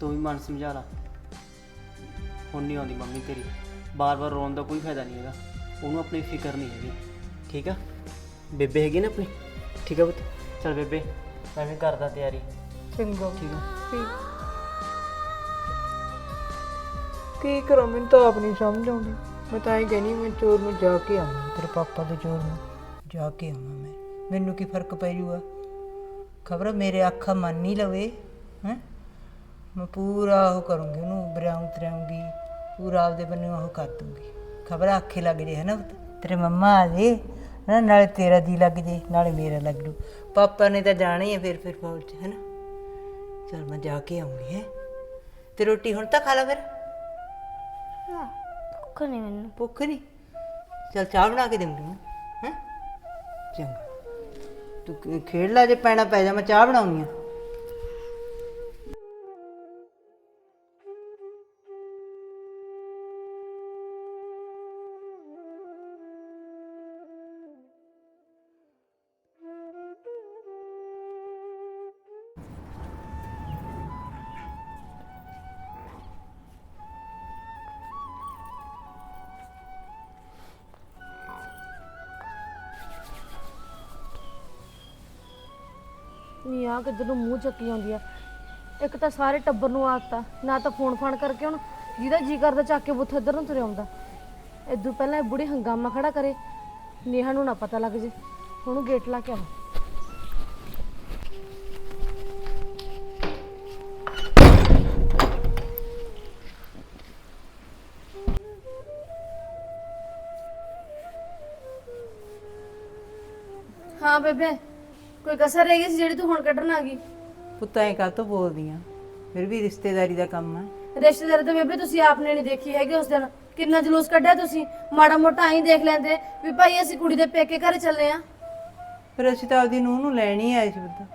ਤੂੰ ਵੀ ਮਨ ਸਮਝਾ ਲਾ। ਹੁਣ ਨਹੀਂ ਆਉਂਦੀ ਮੰਮੀ ਤੇਰੀ। ਬਾਰ-ਬਾਰ ਰੋਣ ਦਾ ਕੋਈ ਫਾਇਦਾ ਨਹੀਂ ਹੈਗਾ। ਉਹਨੂੰ ਆਪਣੀ ਫਿਕਰ ਨਹੀਂ ਹੈਗੀ। ਠੀਕ ਆ? ਬੇਬੇ ਹੈਗੀ ਨਾ ਆਪਣੀ? ਠੀਕ ਆ ਪੁੱਤ? ਚੱਲ ਬੇਬੇ ਮੈਂ ਵੀ ਕਰਦਾ ਤਿਆਰੀ। ਚੰਗਾ। ਠੀਕ ਆ। ਕੀ ਕਰਾਂ, ਮੈਨੂੰ ਤਾਂ ਆਪ ਨਹੀਂ ਸਮਝ ਆਉਂਦੀ। ਮੈਂ ਤਾਂ ਇਹ ਕਹਿੰਦੀ, ਮੈਂ ਚੋਰ ਨੂੰ ਜਾ ਕੇ ਆਵਾਂ, ਤੇਰੇ ਪਾਪਾ ਦੇ ਚੋਰ ਨੂੰ ਜਾ ਕੇ ਆਵਾਂ ਮੈਂ। ਮੈਨੂੰ ਕੀ ਫ਼ਰਕ ਪੈ ਜੂਗਾ? ਖਬਰ ਮੇਰੇ ਅੱਖਾਂ ਮੰਨ ਨਹੀਂ ਲਵੇ, ਹੈ? ਮੈਂ ਪੂਰਾ ਉਹ ਕਰੂੰਗੀ ਉਹਨੂੰ ਬਰਾਉਂ ਤਰਾਉਂਗੀ, ਪੂਰਾ ਆਪਦੇ ਬੰਨੇ ਉਹ ਕਰ ਦੂੰਗੀ। ਖਬਰ ਆਖੇ ਲੱਗ ਜੇ ਹੈ ਨਾ ਤੇਰੇ ਮੰਮਾ ਆ ਜੇ ਨਾ ਨਾਲੇ ਤੇਰਾ ਦੀ ਲੱਗ ਜੇ, ਨਾਲੇ ਮੇਰਾ ਲੱਗ ਜੂ। ਪਾਪਾ ਨੇ ਤਾਂ ਜਾਣਾ ਹੀ ਹੈ ਫਿਰ ਫਿਰ ਫੌਜ 'ਚ ਚਲ ਮੈਂ ਜਾ ਕੇ ਆਉਂਗੀ, ਹੈ? ਤੇ ਰੋਟੀ ਹੁਣ ਤਾਂ ਖਾ ਲਾ ਫਿਰ। ਭੁੱਖ ਨਹੀਂ ਮੈਨੂੰ। ਭੁੱਖ ਨਹੀਂ? ਚਲ ਚਾਹ ਬਣਾ ਕੇ ਦੇਵਾਂਗੀ ਮੈਂ ਹੈ? ਚੰਗਾ। ਤੂੰ ਖੇਡ ਲੈ ਜੇ, ਪੈਣਾ ਪੈ ਜਾ, ਮੈਂ ਚਾਹ ਬਣਾਉਣੀ ਆ। ਆ ਕਿੱਧਰ ਨੂੰ ਮੂੰਹ ਚੱਕੀ ਜਾਂਦੀ ਆ। ਇੱਕ ਤਾਂ ਸਾਰੇ ਟੱਬਰ ਨੂੰ ਆਦਤਾ ਨਾ ਤਾਂ ਫੋਨ ਫਾਨ ਕਰਕੇ ਹੁਣ ਜਿਹਦਾ ਜੀ ਕਰਦਾ ਚੱਕ ਕੇ ਬੁੱਥ ਇੱਧਰ ਨੂੰ ਤੁਰਿਆ ਆਉਂਦਾ। ਇਦੋਂ ਪਹਿਲਾਂ ਇਹ ਬੁੜੀ ਹੰਗਾਮਾ ਖੜਾ ਕਰੇ, ਨੇਹਾ ਨੂੰ ਨਾ ਪਤਾ ਲੱਗ ਜੇ, ਹੁਣ ਗੇਟ ਲਾ ਕੇ ਆਵਾਂ ਹਾਂ ਬੇਬੇ। ਕੋਈ ਕਸਰ ਰਹਿ ਗਈ ਸੀ ਜਿਹੜੀ ਤੂੰ ਹੁਣ ਕੱਢਣ ਆ ਗਈ? ਪੁੱਤਾਂ ਐ ਕਾਹ ਤੋਂ ਬੋਲਦੀਆਂ ਫਿਰ ਵੀ ਰਿਸ਼ਤੇਦਾਰੀ ਦਾ ਕੰਮ ਹੈ ਰਿਸ਼ਤੇਦਾਰ ਤਾਂ ਬੇਬੇ ਤੁਸੀਂ ਆਪਨੇ ਨਹੀਂ ਦੇਖੀ ਹੈਗੀ ਉਸ ਦਿਨ। ਕਿੰਨਾ ਜਲੂਸ ਕੱਢਿਆ ਤੁਸੀਂ? ਮਾੜਾ ਮੋਟਾ ਆਈ ਦੇਖ ਲੈਂਦੇ ਵੀ ਭਾਈ ਅਸੀਂ ਕੁੜੀ ਦੇ ਪੇਕੇ ਘਰ ਚੱਲੇ ਆ। ਫਿਰ ਅਸੀਂ ਤਾਂ ਆਪਦੀ ਨੂੰਹ ਨੂੰ ਲੈਣ ਆਏ ਸੀ ਪੁੱਤ।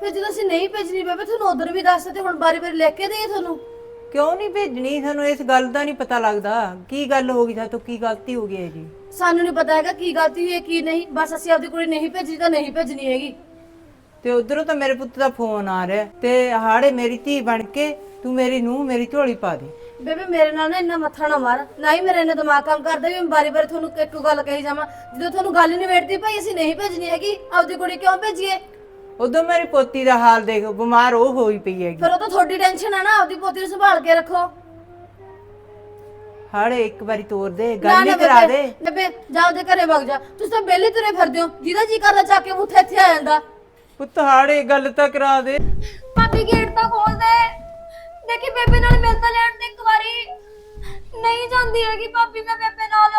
ਫਿਰ ਜਦੋਂ ਅਸੀਂ ਨਹੀਂ ਭੇਜਣੀ ਬੇਬੇ ਤੁਹਾਨੂੰ ਉਧਰ ਵੀ ਦੱਸ ਤੇ ਹੁਣ ਬਾਰੀ ਬਾਰੀ ਲੈ ਕੇ ਦੇਈਏ ਤੁਹਾਨੂੰ। ਕਿਉਂ ਨਹੀਂ ਭੇਜਣੀ? ਸਾਨੂੰ ਇਸ ਗੱਲ ਦਾ ਨਹੀਂ ਪਤਾ ਲੱਗਦਾ। ਕੀ ਗੱਲ ਹੋ ਗਈ? ਸਾਤੋਂ ਕੀ ਗਲਤੀ ਹੋ ਗਈ ਹੈ ਜੀ? ਸਾਨੂੰ ਨਹੀਂ ਪਤਾ ਹੈਗਾ ਕੀ ਗਲਤੀ ਹੋਈ ਹੈ ਕੀ ਨਹੀਂ। ਬਸ ਅਸੀਂ ਆਪਦੀ ਕੁੜੀ ਨਹੀਂ ਭੇਜੀ ਤਾਂ ਨਹੀਂ ਭੇਜਣੀ ਹੈਗੀ। ਤੇ ਉਧਰੋਂ ਤਾਂ ਮੇਰੇ ਪੁੱਤ ਦਾ ਫੋਨ ਆ ਰਿਹਾ ਤੇ ਹਾੜੇ ਮੇਰੀ ਧੀ ਬਣ ਕੇ ਤੂੰ ਮੇਰੀ ਨੂੰਹ ਮੇਰੀ ਝੋਲੀ ਪਾ ਦੇ। ਬੇਬੇ ਮੇਰੇ ਨਾਲ ਨਾ ਇੰਨਾ ਮੱਥਾ ਨਾ ਮਾਰ। ਨਾ ਹੀ ਮੇਰੇ ਇੰਨਾ ਦਿਮਾਗ ਕੰਮ ਕਰਦਾ ਵੀ ਮੈਂ ਬਾਰੀ ਬਾਰੀ ਤੁਹਾਨੂੰ ਇੱਕੋ ਗੱਲ ਕਹੀ ਜਾਵਾਂ। ਜਦੋਂ ਤੁਹਾਨੂੰ ਗੱਲ ਹੀ ਨਹੀਂ ਵੇੜਦੀ ਭਾਈ ਅਸੀਂ ਨਹੀਂ ਭੇਜਣੀ ਹੈਗੀ। ਆਪਦੀ ਕੁੜੀ ਕਿਉਂ ਭੇਜੀਏ? ਉਦੋਂ ਮੇਰੀ ਪੋਤੀ ਦਾ ਹਾਲ ਦੇਖ ਬਿਮਾਰ ਉਹ ਹੋਈ ਪਈ ਹੈਗੀ। ਫਿਰ ਉਹ ਤਾਂ ਤੁਹਾਡੀ ਟੈਨਸ਼ਨ ਹੈ ਨਾ ਆਪਦੀ ਪੋਤੀ ਨੂੰ ਸੰਭਾਲ ਕੇ ਰੱਖੋ। ਹਾੜੇ ਇੱਕ ਵਾਰੀ ਤੋਰ ਦੇ ਨਾ ਗੱਲ ਨਾ ਹੀ ਕਰਾ ਦੇ। ਬੇਬੇ ਜਾ ਉਹਦੇ ਘਰੇ ਵਗ ਜਾ। ਤੁਸੀਂ ਤਾਂ ਬੇਲੀ ਤੁਰੇ ਫਿਰਦੇ ਹੋ। ਜਿਹਦਾ ਜੀ ਕਰਦਾ ਚੱਕ ਕੇ ਮੁੱਥੇ ਇੱਥੇ ਆ ਜਾਂਦਾ। ਪੁੱਤ ਹਾੜੇ ਗੱਲ ਤਾਂ ਕਰਾ ਦੇ। ਭਾਬੀ ਗੇਟ ਤਾਂ ਖੋਲ ਦੇ। ਦੇਖੀ ਬੇਬੇ ਨਾਲ ਮਿਲ ਤਾਂ ਲੈਣ ਦੇ ਇੱਕ ਵਾਰੀ। ਨਹੀਂ ਜਾਂਦੀ ਹੈਗੀ ਭਾਬੀ ਮੈਂ ਬੇਬੇ ਨਾਲ।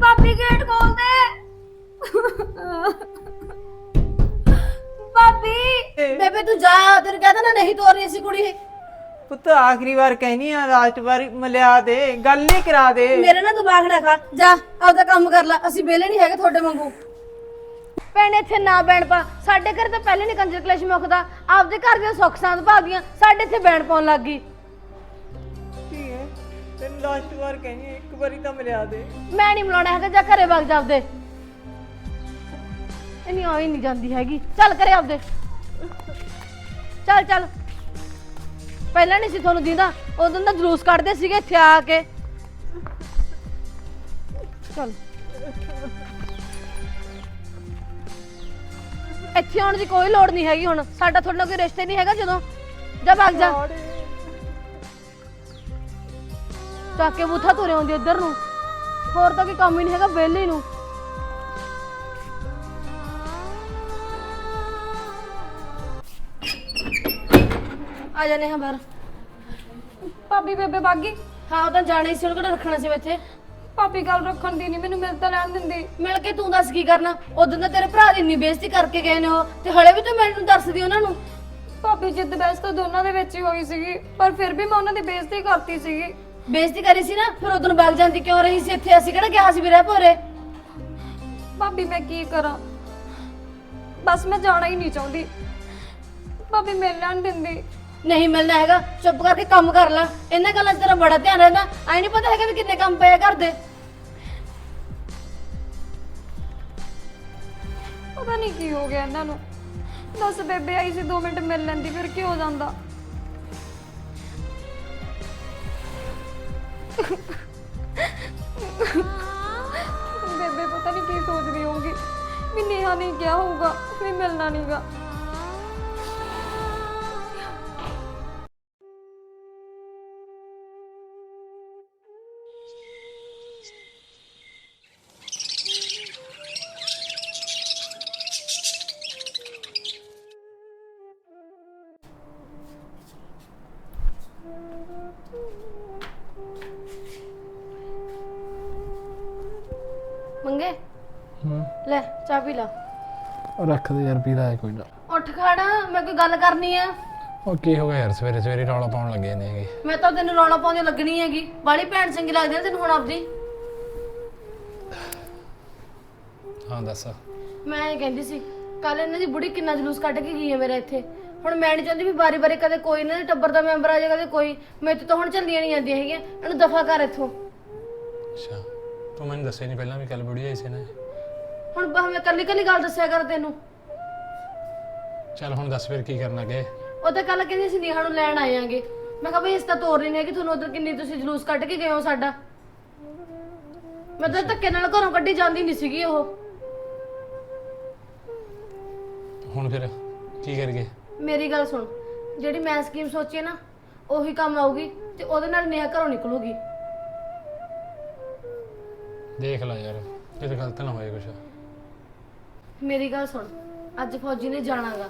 ਭਾਬੀ ਗੇਟ ਖੋਲ ਦੇ। ਭਾਬੀ ਬੇਬੇ ਤੂੰ ਜਾ ਤੈਨੂੰ ਕਹਿੰਦਾ ਨਾ ਨਹੀਂ ਤੋਰਨੀ ਸੀ ਕੁੜੀ। ਪੁੱਤ ਆਖਰੀ ਵਾਰ ਕਹਿਨੀ ਆ ਲਾਸਟ ਵਾਰ ਮਲਿਆ ਦੇ। ਗੱਲ ਹੀ ਕਰਾ ਦੇ। ਮੇਰੇ ਨਾਲ ਦਿਮਾਗ ਨਾ ਖਾ। ਜਾ ਆਪਦਾ ਕੰਮ ਕਰ ਲੈ। ਅਸੀਂ ਬੇਲੇ ਨਹੀਂ ਹੈਗੇ ਤੁਹਾਡੇ ਵਾਂਗੂ। ਭੈਣੇ ਇੱਥੇ ਨਾ ਬੈਣ ਪਾ। ਸਾਡੇ ਘਰ ਤਾਂ ਪਹਿਲੇ ਨਹੀਂ ਕੰਜਰ ਕਲੇਸ਼ ਮੁੱਕਦਾ। ਆਪਦੇ ਘਰ ਦੀਆਂ ਸੁੱਖ ਸਾਂਦ ਭਾਗੀਆਂ ਸਾਡੇ ਇੱਥੇ ਬੈਣ ਪਾਉਣ ਲੱਗ ਗਈ। ਤੈਨੂੰ ਲਾਸਟ ਵਾਰ ਕਹਿਨੀ ਆ, ਇੱਕ ਵਾਰੀ ਤਾਂ ਮਿਲਿਆ ਦੇ। ਮੈਂ ਨਹੀਂ ਮਿਲਾਉਣਾ ਹੈਗਾ ਜਾ ਘਰੇ ਵਗ ਜਾ ਆਪਦੇ। ਇੰਨੀ ਆਈ ਨਹੀਂ ਜਾਂਦੀ ਹੈਗੀ। ਚੱਲ ਕਰੇ ਆਪਦੇ। ਚੱਲ ਚੱਲ। ਪਹਿਲਾਂ ਨਹੀਂ ਸੀ ਤੁਹਾਨੂੰ ਦਿੰਦਾ। ਉਦੋਂ ਦਾ ਜਲੂਸ ਕੱਢਦੇ ਸੀਗੇ ਇੱਥੇ ਆ ਕੇ। ਚੱਲ। ਇੱਥੇ ਆਉਣ ਦੀ ਕੋਈ ਲੋੜ ਨਹੀਂ ਹੈਗੀ ਹੁਣ। ਸਾਡਾ ਤੁਹਾਡੇ ਨਾਲ ਕੋਈ ਰਿਸ਼ਤੇ ਨਹੀਂ ਹੈਗਾ ਜਦੋਂ। ਜਾ ਵਗ ਜਾ। ਚੱਕ ਕੇ ਬੂਥਾ ਤੁਰੇ ਆਉਂਦੀ ਇੱਧਰ ਨੂੰ। ਹੋਰ ਤਾਂ ਕੋਈ ਕੰਮ ਹੀ ਨਹੀਂ ਹੈਗਾ ਵਿਹਲੇ ਨੂੰ। ਆ ਜਾਨੇ ਹਾਂ ਬਾਹਰ। ਭਾਬੀ ਬੇਬੇ ਬਾਗੀ? ਹਾਂ ਉਹ ਤਾਂ ਜਾਣਾ ਹੀ ਸੀ ਉਹਨੂੰ ਕਿਹੜਾ ਰੱਖਣਾ ਸੀ ਮੈਂ ਇੱਥੇ? ਭਾਬੀ ਗੱਲ ਰੱਖਣ ਦੀ ਨਹੀਂ ਮੈਨੂੰ ਮਿਲ ਤਾਂ ਲੈਣ ਦਿੰਦੀ। ਮਿਲ ਕੇ ਤੂੰ ਦੱਸ ਕੀ ਕਰਨਾ? ਉਦੋਂ ਤਾਂ ਤੇਰੇ ਭਰਾ ਦੀ ਇੰਨੀ ਬੇਇੱਜ਼ਤੀ ਕਰਕੇ ਗਏ ਨੇ ਉਹ ਤੇ ਹਲੇ ਵੀ ਤੂੰ ਮੈਨੂੰ ਦੱਸਦੀ ਉਹਨਾਂ ਨੂੰ? ਭਾਬੀ ਜਿੱਦ ਬਹਿਸ ਤਾਂ ਦੋਨਾਂ ਦੇ ਵਿੱਚ ਹੀ ਹੋਈ ਸੀਗੀ ਪਰ ਫਿਰ ਵੀ ਮੈਂ ਉਹਨਾਂ ਦੀ ਬੇਇੱਜ਼ਤੀ ਕਰਤੀ ਸੀਗੀ। ਬੇਇੱਜ਼ਤੀ ਕਰੀ ਸੀ ਨਾ ਫਿਰ ਉਦੋਂ ਵਗ ਜਾਂਦੀ ਕਿਉਂ ਰਹੀ ਸੀ ਇੱਥੇ? ਅਸੀਂ ਕਿਹੜਾ ਕਿਹਾ ਸੀ ਵੀ ਰਹਿ ਭੋਰੇ? ਭਾਬੀ ਮੈਂ ਕੀ ਕਰਾਂ? ਬਸ ਮੈਂ ਜਾਣਾ ਹੀ ਨਹੀਂ ਚਾਹੁੰਦੀ। ਭਾਬੀ ਮਿਲ ਲੈਣ ਦਿੰਦੀ। ਨਹੀਂ ਮਿਲਣਾ ਹੈਗਾ ਚੁੱਪ ਕਰਕੇ ਕੰਮ ਕਰ ਲੈ। ਇਹਨਾਂ ਗੱਲਾਂ 'ਚ ਤੇਰਾ ਬੜਾ ਧਿਆਨ ਰਹਿੰਦਾ। ਐ ਨਹੀਂ ਪਤਾ ਹੈਗਾ ਵੀ ਕਿੰਨੇ ਕੰਮ ਪਏ ਆ ਘਰ ਦੇ। ਪਤਾ ਨਹੀਂ ਕੀ ਹੋ ਗਿਆ ਇਹਨਾਂ ਨੂੰ। ਦੱਸ ਬੇਬੇ ਆਈ ਸੀ 2 ਮਿੰਟ ਮਿਲ ਲੈਂਦੀ ਫਿਰ ਕੀ ਹੋ। ਜਾਂਦਾ ਬੇਬੇ ਪਤਾ ਨਹੀਂ ਕੀ ਸੋਚਦੀ ਹੋਊਗੀ। ਵੀ ਨੇਹਾ ਨੇ ਕਿਹਾ ਹੋਊਗਾ ਵੀ ਮਿਲਣਾ ਨਹੀਂਗਾ ਚਾਹ ਪੀ ਲਾ। ਰੱਖ ਦੇ ਯਾਰ ਪੀਦਾ ਹੈ ਕੋਈ ਨਾ। ਉੱਠ ਖੜਾ ਮੈਂ ਕੋਈ ਗੱਲ ਕਰਨੀ ਆ। ਉਹ ਕੀ ਹੋ ਗਿਆ ਯਾਰ ਸਵੇਰੇ ਸਵੇਰੇ ਰੌਲਾ ਪਾਉਣ ਲੱਗੇ ਨੇ ਹੈਗੇ। ਮੈਂ ਤਾਂ ਤੈਨੂੰ ਰੌਲਾ ਪਾਉਂਦੀ ਲੱਗਣੀ ਹੈਗੀ। ਬਾਲੀ ਭੈਣ ਚੰਗੀ ਲੱਗਦੀ ਨਾ ਤੈਨੂੰ ਹੁਣ ਆਪਦੀ। ਹਾਂ ਦੱਸ। ਮੈਂ ਇਹ ਕਹਿੰਦੀ ਸੀ ਕੱਲ ਇਹਨਾਂ ਦੀ ਬੁੜੀ ਕਿੰਨਾ ਜਲੂਸ ਕੱਢ ਕੇ ਗਈ ਹੈ ਮੇਰੇ ਇੱਥੇ। ਹੁਣ ਮੈਂ ਨਹੀਂ ਚਾਹੁੰਦੀ ਵੀ ਬਾਰੀ-ਬਾਰੀ ਕਦੇ ਕੋਈ ਇਹਨਾਂ ਦੇ ਟੱਬਰ ਦਾ ਮੈਂਬਰ ਆ ਜਾਏ ਕਦੇ ਕੋਈ। ਮੇਰੇ ਤੋਂ ਹੁਣ ਚੱਲੀਆਂ ਨਹੀਂ ਜਾਂਦੀਆਂ ਹੈਗੀਆਂ। ਇਹਨੂੰ ਦਫਾ ਕਰ ਇੱਥੋਂ। ਅੱਛਾ। ਤੂੰ ਮੈਨੂੰ ਦੱਸਿਆ ਨਹੀਂ ਪਹਿਲਾਂ ਵੀ ਕੱਲ ਬੁੜੀ ਆਈ ਸੀ ਨਾ। ਬਸ ਮੈਂ ਕੱਲੀ ਕੱਲੀ ਗੱਲ ਦੱਸਿਆ ਕਰ ਤੈਨੂੰ। ਚੱਲ ਹੁਣ ਦੱਸ ਫਿਰ ਕੀ ਕਰਨਾ ਗੇ ਉਹ ਤਾਂ ਕੱਲ ਕਹਿੰਦੀ ਸੀ ਨੇਹਾ ਨੂੰ ਲੈਣ ਆਏਾਂਗੇ ਮੈਂ ਕਿਹਾ ਬਈ ਇਸ ਤਾਂ ਤੋਰ ਨਹੀਂ ਹੈ ਕਿ ਤੁਹਾਨੂੰ ਉਧਰ ਕਿੰਨੀ ਤੁਸੀਂ ਜਲੂਸ ਕੱਢ ਕੇ ਗਏ ਹੋ ਸਾਡਾ। ਮੈਂ ਤਾਂ ਧੱਕੇ ਨਾਲ ਘਰੋਂ ਕੱਢੀ ਜਾਂਦੀ ਨਹੀਂ ਸੀਗੀ ਉਹ। ਹੁਣ ਫਿਰ ਕੀ ਕਰੀਏ? ਮੇਰੀ ਗੱਲ ਸੁਣ ਜਿਹੜੀ ਮੈਂ ਸਕੀਮ ਸੋਚੀ ਹੈ ਨਾ ਉਹੀ ਕੰਮ ਆਊਗੀ ਤੇ ਉਹਦੇ ਨਾਲ ਨੇਹਾ ਘਰੋਂ ਨਿਕਲੂਗੀ। ਦੇਖ ਲੈ ਯਾਰ ਕਿਤੇ ਗਲਤ ਨਾ ਹੋਏ ਕੁਛ। ਮੇਰੀ ਗੱਲ ਸੁਣ। ਅੱਜ ਫੌਜੀ ਨੇ ਜਾਣਾਗਾ।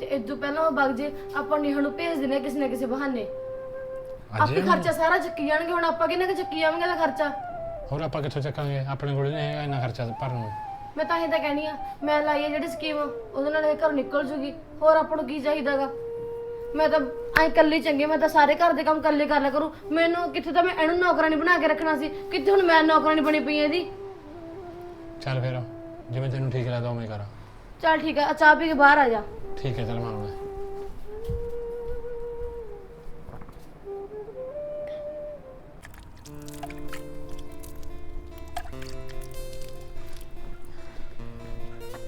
ਤੇ ਇਦੋਂ ਪਹਿਲਾਂ ਉਹ ਵਗ ਜੇ ਆਪਾਂ ਨੇਹਾ ਨੂੰ ਭੇਜ ਦਿੰਦੇ ਕਿਸੇ ਨਾ ਕਿਸੇ ਬਹਾਨੇ। ਆਪੇ ਖਰਚਾ ਸਾਰਾ ਚੱਕੀ ਜਾਣਗੇ ਹੁਣ ਆਪਾਂ ਕਿੰਨਾ ਕੁ ਚੱਕੀ ਜਾਵਾਂਗੇ ਦਾ ਖਰਚਾ? ਹੋਰ ਆਪਾਂ ਕਿੱਥੋਂ ਚੱਕਾਂਗੇ? ਆਪਣੇ ਕੋਲ ਨਹੀਂ ਹੈਗਾ ਇੰਨਾ ਖਰਚਾ ਭਰਨ ਨੂੰ। ਮੈਂ ਤਾਂ ਇਹ ਤਾਂ ਕਹਿਣੀ ਆ ਮੈਂ ਲਾਈ ਆ ਜਿਹੜੀ ਸਕੀਮ ਉਹਦੇ ਨਾਲ ਇਹ ਘਰ ਨਿਕਲ ਜੂਗੀ। ਹੋਰ ਆਪਾਂ ਨੂੰ ਕੀ ਚਾਹੀਦਾਗਾ? ਮੈਂ ਤਾਂ ਐ ਇਕੱਲੀ ਚੰਗੀ ਮੈਂ ਤਾਂ ਸਾਰੇ ਘਰ ਦੇ ਕੰਮ ਇਕੱਲੇ ਕਰ ਲਿਆ ਕਰੂ। ਮੈਨੂੰ ਕਿੱਥੇ ਤਾਂ ਮੈਂ ਇਹਨੂੰ ਨੌਕਰਾਨੀ ਬਣਾ ਕੇ ਰੱਖਣਾ ਸੀ ਕਿੱਥੇ ਹੁਣ ਮੈਂ ਨੌਕਰਾਨੀ ਬਣੀ ਪਈ ਐ ਇਹਦੀ? ਚੱਲ ਫਿਰ। ਜਿਵੇਂ ਤੈਨੂੰ ਠੀਕ ਲੱਗਦਾ ਉਵੇਂ ਕਰ। ਚੱਲ ਠੀਕ ਆ ਆ ਚਾਹ ਪੀ ਕੇ ਬਾਹਰ ਆ ਜਾ। ਠੀਕ ਹੈ ਚੱਲ ਮੈਂ ਆਉਣਾ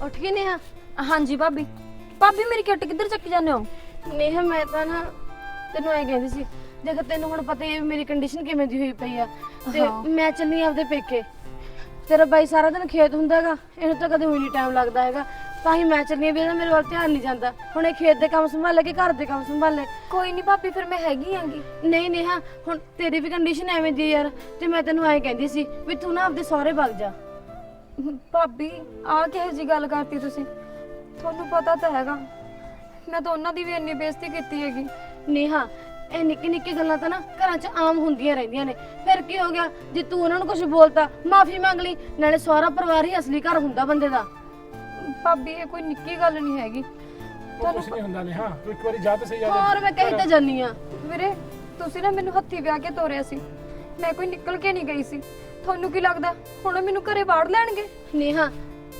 ਉੱਠ ਗਈ ਨੇਹਾ? ਹਾਂਜੀ ਭਾਬੀ। ਭਾਬੀ ਮੇਰੀ ਕਿੱਟ ਕਿੱਧਰ ਚੱਕੀ ਜਾਂਦੇ ਹੋ? ਨੇਹਾ ਮੈਂ ਤਾਂ ਨਾ ਤੈਨੂੰ ਐ ਕਹਿੰਦੀ ਸੀ ਦੇਖ ਤੈਨੂੰ ਹੁਣ ਪਤਾ ਹੀ ਹੈ ਮੇਰੀ ਕੰਡੀਸ਼ਨ ਕਿਵੇਂ ਦੀ ਹੋਈ ਪਈ ਆ। ਤੇ ਮੈਂ ਚੱਲੀ ਆਪਦੇ ਪੇਕੇ। ਤੇਰਾ ਬਾਈ ਸਾਰਾ ਦਿਨ ਖੇਤ ਹੁੰਦਾਗਾ ਇਹਨੂੰ ਤਾਂ ਕਦੇ ਹੋਈ ਨਹੀਂ ਟਾਈਮ ਲੱਗਦਾ ਹੈਗਾ। ਤਾਂ ਹੀ ਮੈਂ ਚੱਲੀ ਆ ਵੀ ਇਹਦਾ ਮੇਰੇ ਵੱਲ ਧਿਆਨ ਨਹੀਂ ਜਾਂਦਾ। ਹੁਣ ਇਹ ਖੇਤ ਦੇ ਕੰਮ ਸੰਭਾਲੇ ਕਿ ਘਰ ਦੇ ਕੰਮ ਸੰਭਾਲੇ? ਕੋਈ ਨਹੀਂ ਭਾਬੀ ਫਿਰ ਮੈਂ ਹੈਗੀ ਆਂਗੀ। ਨਹੀਂ ਨੇਹਾ ਹੁਣ ਤੇਰੀ ਵੀ ਕੰਡੀਸ਼ਨ ਐਵੇਂ ਦੀ ਆ ਯਾਰ ਤੇ ਮੈਂ ਤੈਨੂੰ ਐਂ ਕਹਿੰਦੀ ਸੀ ਵੀ ਤੂੰ ਨਾ ਆਪਦੇ ਸਹੁਰੇ ਵਗ ਜਾ। ਭਾਬੀ ਆਹ ਕਿਹੋ ਜੀ ਗੱਲ ਕਰਤੀ ਤੁਸੀਂ? ਤੁਹਾਨੂੰ ਪਤਾ ਤਾਂ ਹੈਗਾ ਮੈਂ ਤਾਂ ਉਹਨਾਂ ਦੀ ਵੀ ਇੰਨੀ ਬੇਇੱਜ਼ਤੀ ਕੀਤੀ ਹੈਗੀ। ਨੇਹਾ ਇਹ ਨਿੱਕੀ ਨਿੱਕੀ ਗੱਲਾਂ ਤਾਂ ਨਾ ਘਰਾਂ 'ਚ ਆਮ ਹੁੰਦੀਆਂ ਰਹਿੰਦੀਆਂ ਨੇ। ਫਿਰ ਕੀ ਹੋ ਗਿਆ? ਜੇ ਤੂੰ ਉਹਨਾਂ ਨੂੰ ਕੁਝ ਬੋਲਤਾ ਮਾਫੀ ਮੰਗ ਲਈ ਨਾਲੇ ਸਹੁਰਾ ਪਰਿਵਾਰ ਹੀ ਅਸਲੀ ਘਰ ਹੁੰਦਾ ਬੰਦੇ ਦਾ। ਭਾਬੀ ਇਹ ਕੋਈ ਨਿੱਕੀ ਗੱਲ ਨਹੀਂ ਹੈਗੀ। ਕੁਛ ਨਹੀਂ ਹੁੰਦਾ ਨਹੀਂ। ਹਾਂ ਤੂੰ ਇੱਕ ਵਾਰੀ ਜਾ ਤਾਂ ਸਹੀ ਹੋਰ ਮੈਂ ਕਹੀ ਤਾਂ ਜਾਨੀ ਆ ਵੀਰੇ ਤੁਸੀਂ ਨਾ ਮੈਨੂੰ ਹੱਥੀ ਵਿਆਹ ਕੇ ਤੋਰਿਆ ਸੀ। ਮੈਂ ਕੋਈ ਨਿਕਲ ਕੇ ਨਹੀਂ ਗਈ ਸੀ। ਤੁਹਾਨੂੰ ਕੀ ਲੱਗਦਾ? ਹੁਣ ਉਹ ਮੈਨੂੰ ਘਰੇ ਵਾੜ ਲੈਣਗੇ? ਨੇਹਾ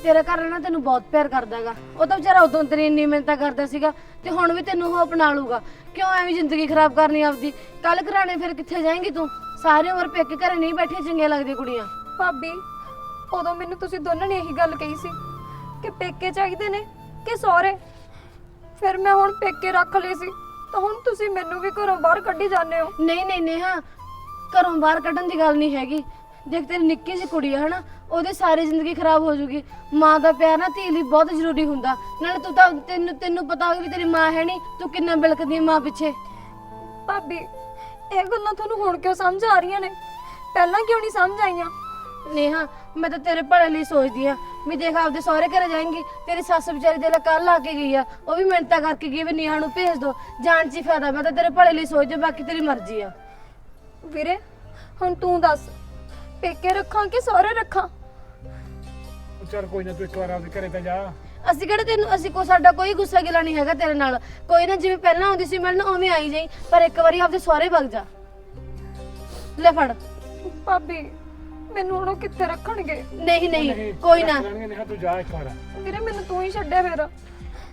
ਤੇਰਾ ਘਰ ਨਾ ਤੈਨੂੰ ਬਹੁਤ ਪਿਆਰ ਕਰਦਾ ਹੈਗਾ। ਉਹ ਤਾਂ ਵਿਚਾਰਾ ਉਦੋਂ ਤੇਰੀ ਇੰਨੀ ਮਿਹਨਤਾਂ ਕਰਦਾ ਸੀਗਾ। ਤੇ ਹੁਣ ਵੀ ਤੈਨੂੰ ਉਹ ਅਪਣਾ ਲੂਗਾ ਕਿਉਂ ਐਵੇਂ ਜ਼ਿੰਦਗੀ ਖਰਾਬ ਕਰਨੀ ਆਪਦੀ? ਕੱਲ ਘਰਾਣੇ ਫਿਰ ਕਿੱਥੇ ਜਾਏਂਗੀ ਤੂੰ? ਸਾਰੀ ਉਮਰ ਪੇਕੇ ਘਰੇ ਨਹੀਂ ਬੈਠੀ ਚੰਗੀਆਂ ਲੱਗਦੀਆਂ ਕੁੜੀਆਂ। ਭਾਬੀ ਉਦੋਂ ਮੈਨੂੰ ਤੁਸੀਂ ਦੋਨਾਂ ਨੇ ਇਹੀ ਗੱਲ ਕਹੀ ਸੀ ਕਿ ਪੇਕੇ ਚਾਹੀਦੇ ਨੇ ਕਿ ਸਹੁਰੇ। ਫਿਰ ਮੈਂ ਹੁਣ ਪੇਕੇ ਰੱਖ ਲਏ ਸੀ ਤਾਂ ਹੁਣ ਤੁਸੀਂ ਮੈਨੂੰ ਵੀ ਘਰੋਂ ਬਾਹਰ ਕੱਢੀ ਜਾਂਦੇ ਹੋ। ਨਹੀਂ ਨਹੀਂ ਨੇਹਾ ਘਰੋਂ ਬਾਹਰ ਕੱਢਣ ਦੀ ਗੱਲ ਨਹੀਂ ਹੈਗੀ। ਦੇਖ ਤੇਰੀ ਨਿੱਕੀ ਜਿਹੀ ਕੁੜੀ ਆ ਹਨਾ ਉਹਦੀ ਸਾਰੀ ਜ਼ਿੰਦਗੀ ਖਰਾਬ ਹੋ ਜੂਗੀ। ਮਾਂ ਦਾ ਪਿਆਰ ਨਾ ਧੀ ਲਈ ਬਹੁਤ ਜ਼ਰੂਰੀ ਹੁੰਦਾ। ਨਾਲੇ ਤੂੰ ਤਾਂ ਤੈਨੂੰ ਤੈਨੂੰ ਪਤਾ ਹੋਵੇ ਵੀ ਤੇਰੀ ਮਾਂ ਹੈ ਨਹੀਂ ਤੂੰ ਕਿੰਨਾ ਬਿਲਕਦੀ ਹੈ ਮਾਂ ਪਿੱਛੇ। ਭਾਬੀ ਇਹ ਗੱਲਾਂ ਤੁਹਾਨੂੰ ਹੁਣ ਕਿਉਂ ਸਮਝ ਆ ਰਹੀਆਂ ਨੇ? ਪਹਿਲਾਂ ਕਿਉਂ ਨਹੀਂ ਸਮਝ ਆਈਆਂ? ਨੇਹਾ ਮੈਂ ਤਾਂ ਤੇਰੇ ਭਲੇ ਲਈ ਸੋਚਦੀ ਆ ਵੀ ਦੇਖ ਆਪਦੇ ਸਹੁਰੇ ਘਰੇ ਜਾਏਂਗੀ ਤੇਰੀ ਸੱਸ ਵਿਚਾਰੀ ਦੇ ਕੱਲ ਆ ਕੇ ਗਈ ਆ ਉਹ ਵੀ ਮਿੰਤਾ ਕਰਕੇ ਗਈ ਵੀ ਨੇਹਾ ਨੂੰ ਭੇਜ ਦੋ ਜਾਣ ਚ ਹੀ ਫਾਇਦਾ ਮੈਂ ਤਾਂ ਤੇਰੇ ਭਲੇ ਲਈ ਸੋਚਦੀ ਬਾਕੀ ਤੇਰੀ ਮਰਜ਼ੀ ਆ। ਵੀਰੇ ਹੁਣ ਤੂੰ ਦੱਸ ਪੇਕੇ ਰੱਖਾਂ ਕਿ ਸਹੁਰੇ ਰੱਖਾਂ? ਉਹ ਚੱਲ ਕੋਈ ਨਾ ਤੂੰ ਇੱਕ ਵਾਰ ਆਪਦੇ ਘਰੇ ਤਾਂ ਜਾ। ਅਸੀਂ ਕਿਹੜਾ ਤੈਨੂੰ ਅਸੀਂ ਕੋ ਸਾਡਾ ਕੋਈ ਗੁੱਸਾ ਗਿਲਾ ਨਹੀਂ ਹੈਗਾ ਤੇਰੇ ਨਾਲ। ਕੋਈ ਨਾ ਜਿਵੇਂ ਪਹਿਲਾਂ ਆਉਂਦੀ ਸੀ ਮਿਲਣ ਉਵੇਂ ਆਈ ਜਾਈ ਪਰ ਇੱਕ ਵਾਰੀ ਆਪਦੇ ਸਹੁਰੇ ਵਗ ਜਾ। ਲੈ ਫੜ। ਭਾਬੀ ਮੈਨੂੰ ਹੁਣ ਉਹ ਕਿੱਥੇ ਰੱਖਣਗੇ? ਨਹੀਂ ਨਹੀਂ ਕੋਈ ਨਾ। ਲੈਣਗੇ ਨਹੀਂ ਤੂੰ ਜਾ ਇੱਕ ਵਾਰ। ਵੀਰੇ ਮੈਨੂੰ ਤੂੰ ਹੀ ਛੱਡਿਆ ਫਿਰ।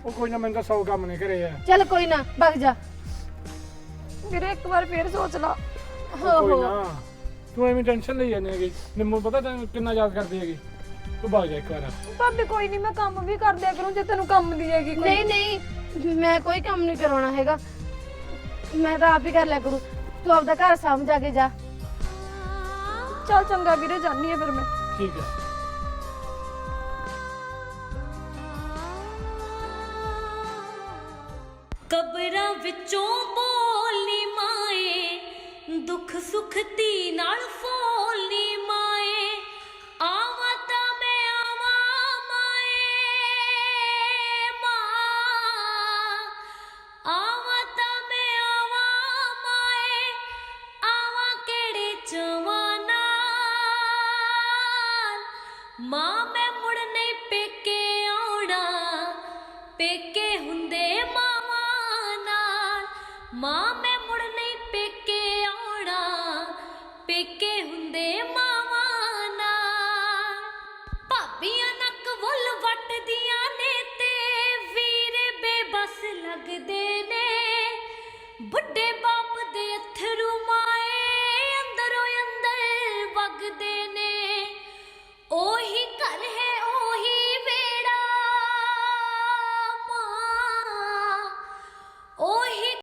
ਉਹ ਕੋਈ ਨਾ ਮੈਨੂੰ ਤਾਂ ਸੌ ਕੰਮ ਨੇ ਘਰੇ ਆ। ਚੱਲ ਕੋਈ ਨਾ ਵਗ ਜਾ। ਵੀਰੇ ਇੱਕ ਵਾਰ ਫੇਰ ਸੋਚ ਲਾ। ਹੋ ਕੋਈ ਹੋ ਨਾ। ਤੂੰ ਐਵੇਂ ਟੈਨਸ਼ਨ ਲਈ ਜਾਂਦੀ ਹੈਗੀ। ਨਿੰਮੋ ਪਤਾ ਤੈਨੂੰ ਕਿੰਨਾ ਯਾਦ ਕਰਦੀ ਹੈਗੀ? ਤੂੰ ਭਾਗ ਜਾ ਇੱਕ ਵਾਰ। ਭਾਬੀ ਕੋਈ ਨਹੀਂ ਮੈਂ ਕੰਮ ਵੀ ਕਰ ਦਿਆ ਕਰੂੰ ਜੇ ਤੈਨੂੰ ਕੰਮ ਦੀ ਹੈਗੀ ਕੋਈ। ਨਹੀਂ ਨਹੀਂ ਮੈਂ ਕੋਈ ਕੰਮ ਨਹੀਂ ਕਰਾਉਣਾ ਹੈਗਾ। ਮੈਂ ਤਾਂ ਆਪ ਹੀ ਕਰ ਲਿਆ ਕਰੂ। ਤੂੰ ਆਪਦਾ ਘਰ ਸਮਝ ਆ ਕੇ ਜਾ। ਚੱਲ ਚੰਗਾ ਵੀਰੇ ਜਾਨੀ ਆ ਫਿਰ ਮੈਂ। ਠੀਕ ਹੈ ਕਬਰਾਂ ਵਿੱਚੋਂ ਮਾਏ ਦੁੱਖ ਸੁੱਖ ਧੀ ਨਾਲ ਫੋ